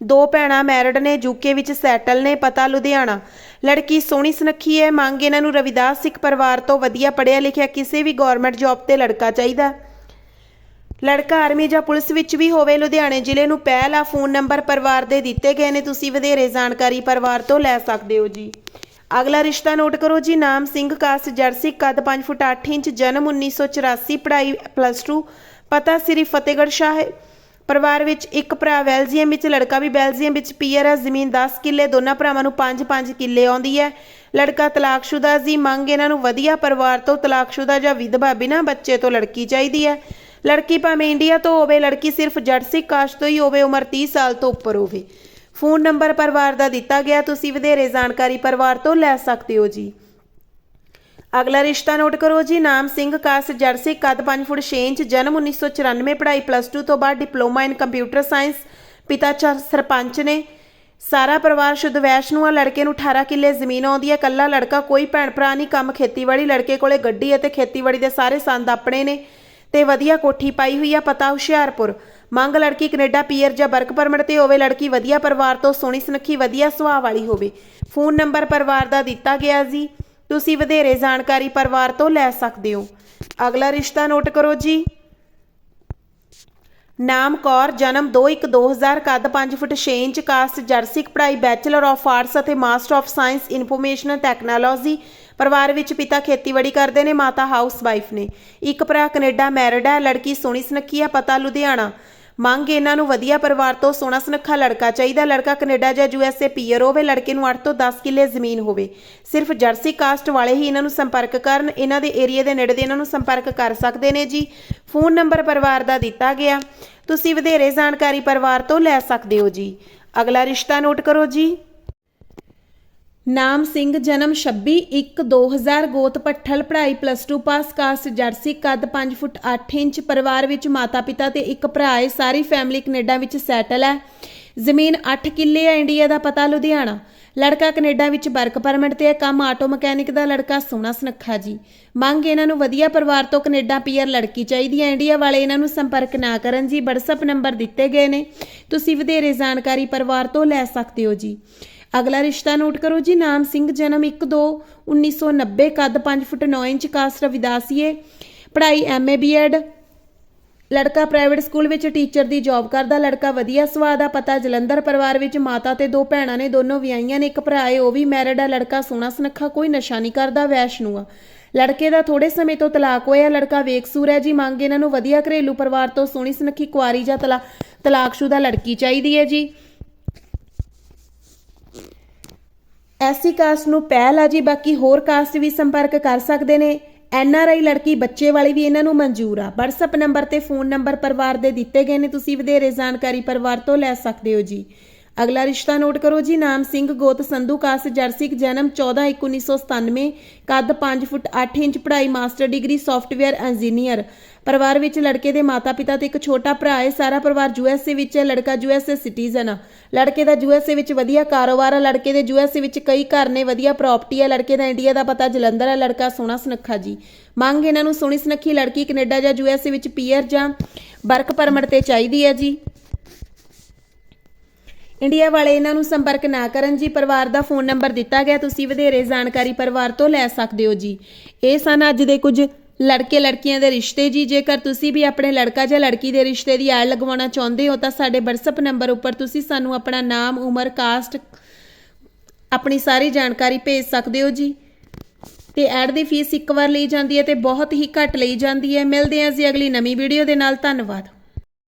ਦੋ ਭੈਣਾਂ ਮੈਰਿਡ ਨੇ, ਯੂਕੇ ਵਿੱਚ ਸੈਟਲ ਨੇ, ਪਤਾ ਲੁਧਿਆਣਾ। ਲੜਕੀ ਸੋਹਣੀ ਸੁਨੱਖੀ ਹੈ, ਮੰਗ ਇਹਨਾਂ ਨੂੰ ਰਵਿਦਾਸ ਸਿੱਖ ਪਰਿਵਾਰ ਤੋਂ ਵਧੀਆ ਪੜ੍ਹਿਆ ਲਿਖਿਆ ਕਿਸੇ ਵੀ ਗਵਰਨਮੈਂਟ ਜੌਬ ਤੇ ਲੜਕਾ ਚਾਹੀਦਾ। ਲੜਕਾ ਆਰਮੀ ਜਾਂ ਪੁਲਿਸ ਵਿੱਚ ਵੀ ਹੋਵੇ, ਲੁਧਿਆਣੇ ਜ਼ਿਲ੍ਹੇ ਨੂੰ ਪਹਿਲ ਆ ਫੋਨ ਨੰਬਰ ਪਰਿਵਾਰ ਦੇ ਦਿੱਤੇ ਗਏ ਨੇ। ਤੁਸੀਂ ਵਧੇਰੇ ਜਾਣਕਾਰੀ ਪਰਿਵਾਰ ਤੋਂ ਲੈ ਸਕਦੇ ਹੋ ਜੀ। ਅਗਲਾ ਰਿਸ਼ਤਾ ਨੋਟ ਕਰੋ ਜੀ। ਨਾਮ ਸਿੰਘ ਕਾਸ ਜਰਸੀ ਕੱਦ 5 ਫੁੱਟ 8 ਇੰਚ, ਜਨਮ 1984 ਪੜ੍ਹਾਈ ਪਲੱਸ 2 ਪਤਾ ਸ੍ਰੀ ਫਤਿਹਗੜ੍ਹ ਸਾਹਿਬ ਪਰਿਵਾਰ ਵਿੱਚ ਇੱਕ ਭਰਾ ਬੈਲਜੀਅਮ ਵਿੱਚ, ਲੜਕਾ ਵੀ ਬੈਲਜੀਅਮ ਵਿੱਚ ਪੀਅਰ ਹੈ। ਜ਼ਮੀਨ 10 ਕਿੱਲੇ, ਦੋਨਾਂ ਭਰਾਵਾਂ ਨੂੰ 5-5 ਕਿੱਲੇ ਆਉਂਦੀ ਹੈ। ਲੜਕਾ ਤਲਾਕਸ਼ੁਦਾ ਜੀ। ਮੰਗ ਇਹਨਾਂ ਨੂੰ ਵਧੀਆ ਪਰਿਵਾਰ ਤੋਂ ਤਲਾਕਸ਼ੁਦਾ ਜਾਂ ਵਿਧਵਾ ਬਿਨਾਂ ਬੱਚੇ ਤੋਂ ਲੜਕੀ ਚਾਹੀਦੀ ਹੈ। ਲੜਕੀ ਭਾਵੇਂ ਇੰਡੀਆ ਤੋਂ ਹੋਵੇ, ਲੜਕੀ ਸਿਰਫ ਜਰਸੀ ਕਾਸਟ ਤੋਂ ਹੀ ਹੋਵੇ, ਉਮਰ 30 ਸਾਲ ਤੋਂ ਉੱਪਰ ਹੋਵੇ। ਫੋਨ ਨੰਬਰ ਪਰਿਵਾਰ ਦਾ ਦਿੱਤਾ ਗਿਆ, ਤੁਸੀਂ ਵਧੇਰੇ ਜਾਣਕਾਰੀ ਪਰਿਵਾਰ ਤੋਂ ਲੈ ਸਕਦੇ ਹੋ ਜੀ। ਅਗਲਾ ਰਿਸ਼ਤਾ ਨੋਟ ਕਰੋ ਜੀ, ਨਾਮ ਸਿੰਘ ਕਾਸ ਜਰਸੀ ਕੱਦ 5 ਫੁੱਟ 6 ਇੰਚ, ਜਨਮ 1994 ਪੜ੍ਹਾਈ ਪਲੱਸ 2 ਤੋਂ ਬਾਅਦ ਡਿਪਲੋਮਾ ਇਨ ਕੰਪਿਊਟਰ ਸਾਇੰਸ ਪਿਤਾ ਚ ਸਰਪੰਚ ਨੇ। ਸਾਰਾ ਪਰਿਵਾਰ ਸ਼ੁੱਧ ਵੈਸ਼ਨੂ ਆ ਲੜਕੇ ਨੂੰ 18 ਕਿੱਲੇ ਜ਼ਮੀਨ ਆਉਂਦੀ ਹੈ ਕੱਲਾ ਲੜਕਾ, ਕੋਈ ਭੈਣ ਭਰਾ ਨਹੀਂ, ਕੰਮ ਖੇਤੀਬਾੜੀ, ਲੜਕੇ ਕੋਲੇ ਗੱਡੀ ਅਤੇ ਖੇਤੀਬਾੜੀ ਦੇ ਸਾਰੇ ਸੰਦ ਆਪਣੇ ਨੇ। ਤੇ ਵਧੀਆ ਕੋਠੀ ਪਾਈ ਹੋਈ ਆ ਪਤਾ ਹੁਸ਼ਿਆਰਪੁਰ। ਮੰਗ ਲੜਕੀ ਕੈਨੇਡਾ ਪੀਅਰ ਜਾਂ ਵਰਕ ਪਰਮਿਟ ਤੇ ਹੋਵੇ, ਲੜਕੀ ਵਧੀਆ ਪਰਿਵਾਰ ਤੋਂ ਸੋਹਣੀ ਸੁਨੱਖੀ, ਵਧੀਆ ਸੁਭਾਅ ਵਾਲੀ ਹੋਵੇ। ਫੋਨ ਨੰਬਰ ਪਰਿਵਾਰ ਦਾ ਦਿੱਤਾ ਗਿਆ ਜੀ। ਤੁਸੀਂ ਵਧੇਰੇ ਜਾਣਕਾਰੀ ਪਰਿਵਾਰ ਤੋਂ ਲੈ ਸਕਦੇ ਹੋ। ਅਗਲਾ ਰਿਸ਼ਤਾ ਨੋਟ ਕਰੋ ਜੀ। ਨਾਮ ਕੌਰ, ਜਨਮ 21-2000 ਕੱਦ 5 ਫੁੱਟ 6 ਇੰਚ, ਕਾਸਟ ਜਰਸਿਕ ਪੜ੍ਹਾਈ ਬੈਚਲਰ ਆਫ ਆਰਟਸ ਅਤੇ master of science, information technology ਪਰਿਵਾਰ ਵਿੱਚ ਪਿਤਾ ਖੇਤੀਬਾੜੀ ਕਰਦੇ ਨੇ, ਮਾਤਾ ਹਾਊਸ ਵਾਈਫ ਨੇ। ਇੱਕ ਭਰਾ ਕੈਨੇਡਾ ਮੈਰਿਡ ਹੈ ਲੜਕੀ ਸੋਹਣੀ ਸੁਨੱਖੀ ਆ, ਪਤਾ ਲੁਧਿਆਣਾ। ਮੰਗ ਇਹਨਾਂ ਨੂੰ ਵਧੀਆ ਪਰਿਵਾਰ ਤੋਂ ਸੋਹਣਾ ਸੁਨੱਖਾ ਲੜਕਾ ਚਾਹੀਦਾ। ਲੜਕਾ ਕੈਨੇਡਾ ਜਾਂ ਯੂਐਸਏ ਪੀਅਰ ਹੋਵੇ, ਲੜਕੇ ਨੂੰ 8 ਤੋਂ 10 ਕਿੱਲੇ ਜ਼ਮੀਨ ਹੋਵੇ। ਸਿਰਫ ਜਰਸੀ ਕਾਸਟ ਵਾਲੇ ਹੀ ਇਹਨਾਂ ਨੂੰ ਸੰਪਰਕ ਕਰਨ, ਇਹਨਾਂ ਦੇ ਏਰੀਆ ਦੇ ਨੇੜੇ ਦੇ ਇਹਨਾਂ ਨੂੰ ਸੰਪਰਕ ਕਰ ਸਕਦੇ ਨੇ ਜੀ। ਫੋਨ ਨੰਬਰ ਪਰਿਵਾਰ ਦਾ ਦਿੱਤਾ ਗਿਆ। ਤੁਸੀਂ ਵਧੇਰੇ ਜਾਣਕਾਰੀ ਪਰਿਵਾਰ ਤੋਂ ਲੈ ਸਕਦੇ ਹੋ ਜੀ। ਅਗਲਾ ਰਿਸ਼ਤਾ ਨੋਟ ਕਰੋ ਜੀ। ਨਾਮ ਸਿੰਘ, ਜਨਮ 26 1 2000 ਗੋਤ, ਪੱਠਲ ਪੜ੍ਹਾਈ ਪਲੱਸ 2 ਪਾਸ ਕਾਸ, ਜਰਸੀ, ਕੱਦ 5 ਫੁੱਟ 8 ਇੰਚ, ਪਰਿਵਾਰ ਵਿੱਚ ਮਾਤਾ ਪਿਤਾ ਤੇ ਇੱਕ ਭਰਾ ਹੈ, ਸਾਰੀ ਫੈਮਿਲੀ ਕੈਨੇਡਾ ਵਿੱਚ ਸੈਟਲ ਹੈ। ਜ਼ਮੀਨ 8 ਕਿੱਲੇ ਹੈ ਇੰਡੀਆ ਦਾ ਪਤਾ, ਲੁਧਿਆਣਾ। ਲੜਕਾ ਕੈਨੇਡਾ ਵਿੱਚ ਵਰਕ ਪਰਮਿਟ ਤੇ ਹੈ, ਕੰਮ ਆਟੋ ਮਕੈਨਿਕ ਦਾ ਲੜਕਾ ਸੋਹਣਾ ਸੁਨੱਖਾ ਜੀ। ਮੰਗ ਇਹਨਾਂ ਨੂੰ ਵਧੀਆ ਪਰਿਵਾਰ ਤੋਂ ਕੈਨੇਡਾ ਪੀਅਰ ਲੜਕੀ ਚਾਹੀਦੀ ਹੈ। ਇੰਡੀਆ ਵਾਲੇ ਇਹਨਾਂ ਨੂੰ ਸੰਪਰਕ ਨਾ ਕਰਨ ਜੀ, WhatsApp ਨੰਬਰ ਦਿੱਤੇ ਗਏ ਨੇ। ਤੁਸੀਂ ਵਧੇਰੇ ਜਾਣਕਾਰੀ ਪਰਿਵਾਰ ਤੋਂ ਲੈ ਸਕਦੇ ਹੋ ਜੀ। ਅਗਲਾ ਰਿਸ਼ਤਾ ਨੋਟ ਕਰੋ ਜੀ, ਨਾਮ ਸਿੰਘ, ਜਨਮ 1 2 1990 ਕੱਦ 5 ਫੁੱਟ 9 ਇੰਚ, ਕਾਸਟ ਰਵਿਦਾਸੀਏ, ਪੜ੍ਹਾਈ ਐਮਏ ਬੀਐਡ ਲੜਕਾ ਪ੍ਰਾਈਵੇਟ ਸਕੂਲ ਵਿੱਚ ਟੀਚਰ ਦੀ ਜੌਬ ਕਰਦਾ, ਲੜਕਾ ਵਧੀਆ ਸੁਭਾਅ ਦਾ ਪਤਾ, ਜਲੰਧਰ ਪਰਿਵਾਰ ਵਿੱਚ ਮਾਤਾ ਤੇ ਦੋ ਭੈਣਾਂ ਨੇ, ਦੋਨੋਂ ਵਿਆਹੀਆਂ ਨੇ, ਇੱਕ ਭਰਾ ਹੈ, ਉਹ ਵੀ ਮੈਰਿਡ ਆ, ਲੜਕਾ ਸੋਹਣਾ ਸੁਨੱਖਾ, ਕੋਈ ਨਸ਼ਾ ਨਹੀਂ ਕਰਦਾ, ਵੈਸ਼ਨੂ ਆ। ਲੜਕੇ ਦਾ ਥੋੜੇ ਸਮੇਂ ਤੋਂ ਤਲਾਕ ਹੋਇਆ, ਲੜਕਾ ਵੇਕਸੂਰ ਹੈ ਜੀ, ਮੰਗ ਇਹਨਾਂ ਨੂੰ ਵਧੀਆ ਘਰੇਲੂ ਪਰਿਵਾਰ ਤੋਂ ਸੋਹਣੀ ਸੁਨੱਖੀ ਕੁਆਰੀ ਜਾਂ ਤਲਾ, ਤਲਾਕਸ਼ੁਦਾ ਲੜਕੀ ਚਾਹੀਦੀ ਹੈ ਜੀ। ਐਸੀ ਕਾਸਟ ਨੂੰ ਪਹਿਲ ਆ ਜੀ, ਬਾਕੀ ਹੋਰ ਕਾਸਟ ਵੀ ਸੰਪਰਕ ਕਰ ਸਕਦੇ ਨੇ। ਐਨ ਆਰ ਆਈ ਲੜਕੀ ਬੱਚੇ ਵਾਲੀ ਵੀ ਇਹਨਾਂ ਨੂੰ ਮਨਜ਼ੂਰ ਆ। WhatsApp ਨੰਬਰ ਤੇ ਫੋਨ ਨੰਬਰ ਪਰਿਵਾਰ ਦੇ ਦਿੱਤੇ ਗਏ ਨੇ। ਤੁਸੀਂ ਵਧੇਰੇ ਜਾਣਕਾਰੀ ਪਰਿਵਾਰ ਤੋਂ ਲੈ ਸਕਦੇ ਹੋ ਜੀ। ਅਗਲਾ ਰਿਸ਼ਤਾ ਨੋਟ ਕਰੋ ਜੀ, ਨਾਮ ਸਿੰਘ, ਗੋਤ ਸੰਧੂ, ਕਾਸ ਜਰਸੀਕ, ਜਨਮ 14/1997 ਕੱਦ 5 ਫੁੱਟ 8 ਇੰਚ, ਪੜ੍ਹਾਈ ਮਾਸਟਰ ਡਿਗਰੀ, ਸੌਫਟਵੇਅਰ ਇੰਜੀਨੀਅਰ। ਪਰਿਵਾਰ ਵਿੱਚ ਲੜਕੇ ਦੇ ਮਾਤਾ-ਪਿਤਾ ਤੇ ਇੱਕ ਛੋਟਾ ਭਰਾ ਹੈ। ਸਾਰਾ ਪਰਿਵਾਰ ਯੂਐਸਏ ਵਿੱਚ ਹੈ, ਲੜਕਾ ਯੂਐਸਏ ਸਿਟੀਜ਼ਨ ਆ। ਲੜਕੇ ਦਾ ਯੂਐਸਏ ਵਿੱਚ ਵਧੀਆ ਕਾਰੋਬਾਰ ਆ, ਲੜਕੇ ਦੇ ਯੂਐਸਏ ਵਿੱਚ ਕਈ ਘਰ ਨੇ, ਵਧੀਆ ਪ੍ਰਾਪਰਟੀ ਹੈ ਲੜਕੇ ਦਾ ਇੰਡੀਆ ਦਾ ਪਤਾ ਜਲੰਧਰ ਹੈ ਲੜਕਾ ਸੋਹਣਾ ਸੁਨੱਖਾ ਜੀ। ਮੰਗ ਇਹਨਾਂ ਨੂੰ ਸੋਹਣੀ ਸੁਨੱਖੀ ਲੜਕੀ ਕੈਨੇਡਾ ਜਾਂ ਯੂਐਸਏ ਵਿੱਚ ਪੀਅਰ ਜਾਂ ਵਰਕ ਪਰਮਿਟ ਤੇ ਚਾਹੀਦੀ ਹੈ ਜੀ। ਇੰਡੀਆ ਵਾਲੇ ਇਹਨਾਂ ਨੂੰ ਸੰਪਰਕ ਨਾ ਕਰਨ ਜੀ, ਪਰਿਵਾਰ ਦਾ ਫੋਨ ਨੰਬਰ ਦਿੱਤਾ ਗਿਆ, ਤੁਸੀਂ ਵਧੇਰੇ ਜਾਣਕਾਰੀ ਪਰਿਵਾਰ ਤੋਂ ਲੈ ਸਕਦੇ ਹੋ ਜੀ। ਇਹ ਸਨ ਅੱਜ ਦੇ ਕੁਝ ਲੜਕੇ ਲੜਕੀਆਂ ਦੇ ਰਿਸ਼ਤੇ ਜੀ, ਜੇਕਰ ਤੁਸੀਂ ਵੀ ਆਪਣੇ ਲੜਕਾ ਜਾਂ ਲੜਕੀ ਦੇ ਰਿਸ਼ਤੇ ਦੀ ਐਡ ਲਗਵਾਉਣਾ ਚਾਹੁੰਦੇ ਹੋ, ਤਾਂ ਸਾਡੇ WhatsApp ਨੰਬਰ ਉੱਪਰ ਤੁਸੀਂ ਸਾਨੂੰ ਆਪਣਾ ਨਾਮ, ਉਮਰ ਕਾਸਟ ਆਪਣੀ ਸਾਰੀ ਜਾਣਕਾਰੀ ਭੇਜ ਸਕਦੇ ਹੋ ਜੀ। ਤੇ ਐਡ ਦੀ ਫੀਸ ਇੱਕ ਵਾਰ ਲਈ ਜਾਂਦੀ ਹੈ ਤੇ ਬਹੁਤ ਹੀ ਘੱਟ ਲਈ ਜਾਂਦੀ ਹੈ। ਮਿਲਦੇ ਹਾਂ ਜੀ ਅਗਲੀ ਨਵੀਂ ਵੀਡੀਓ ਦੇ ਨਾਲ। ਧੰਨਵਾਦ।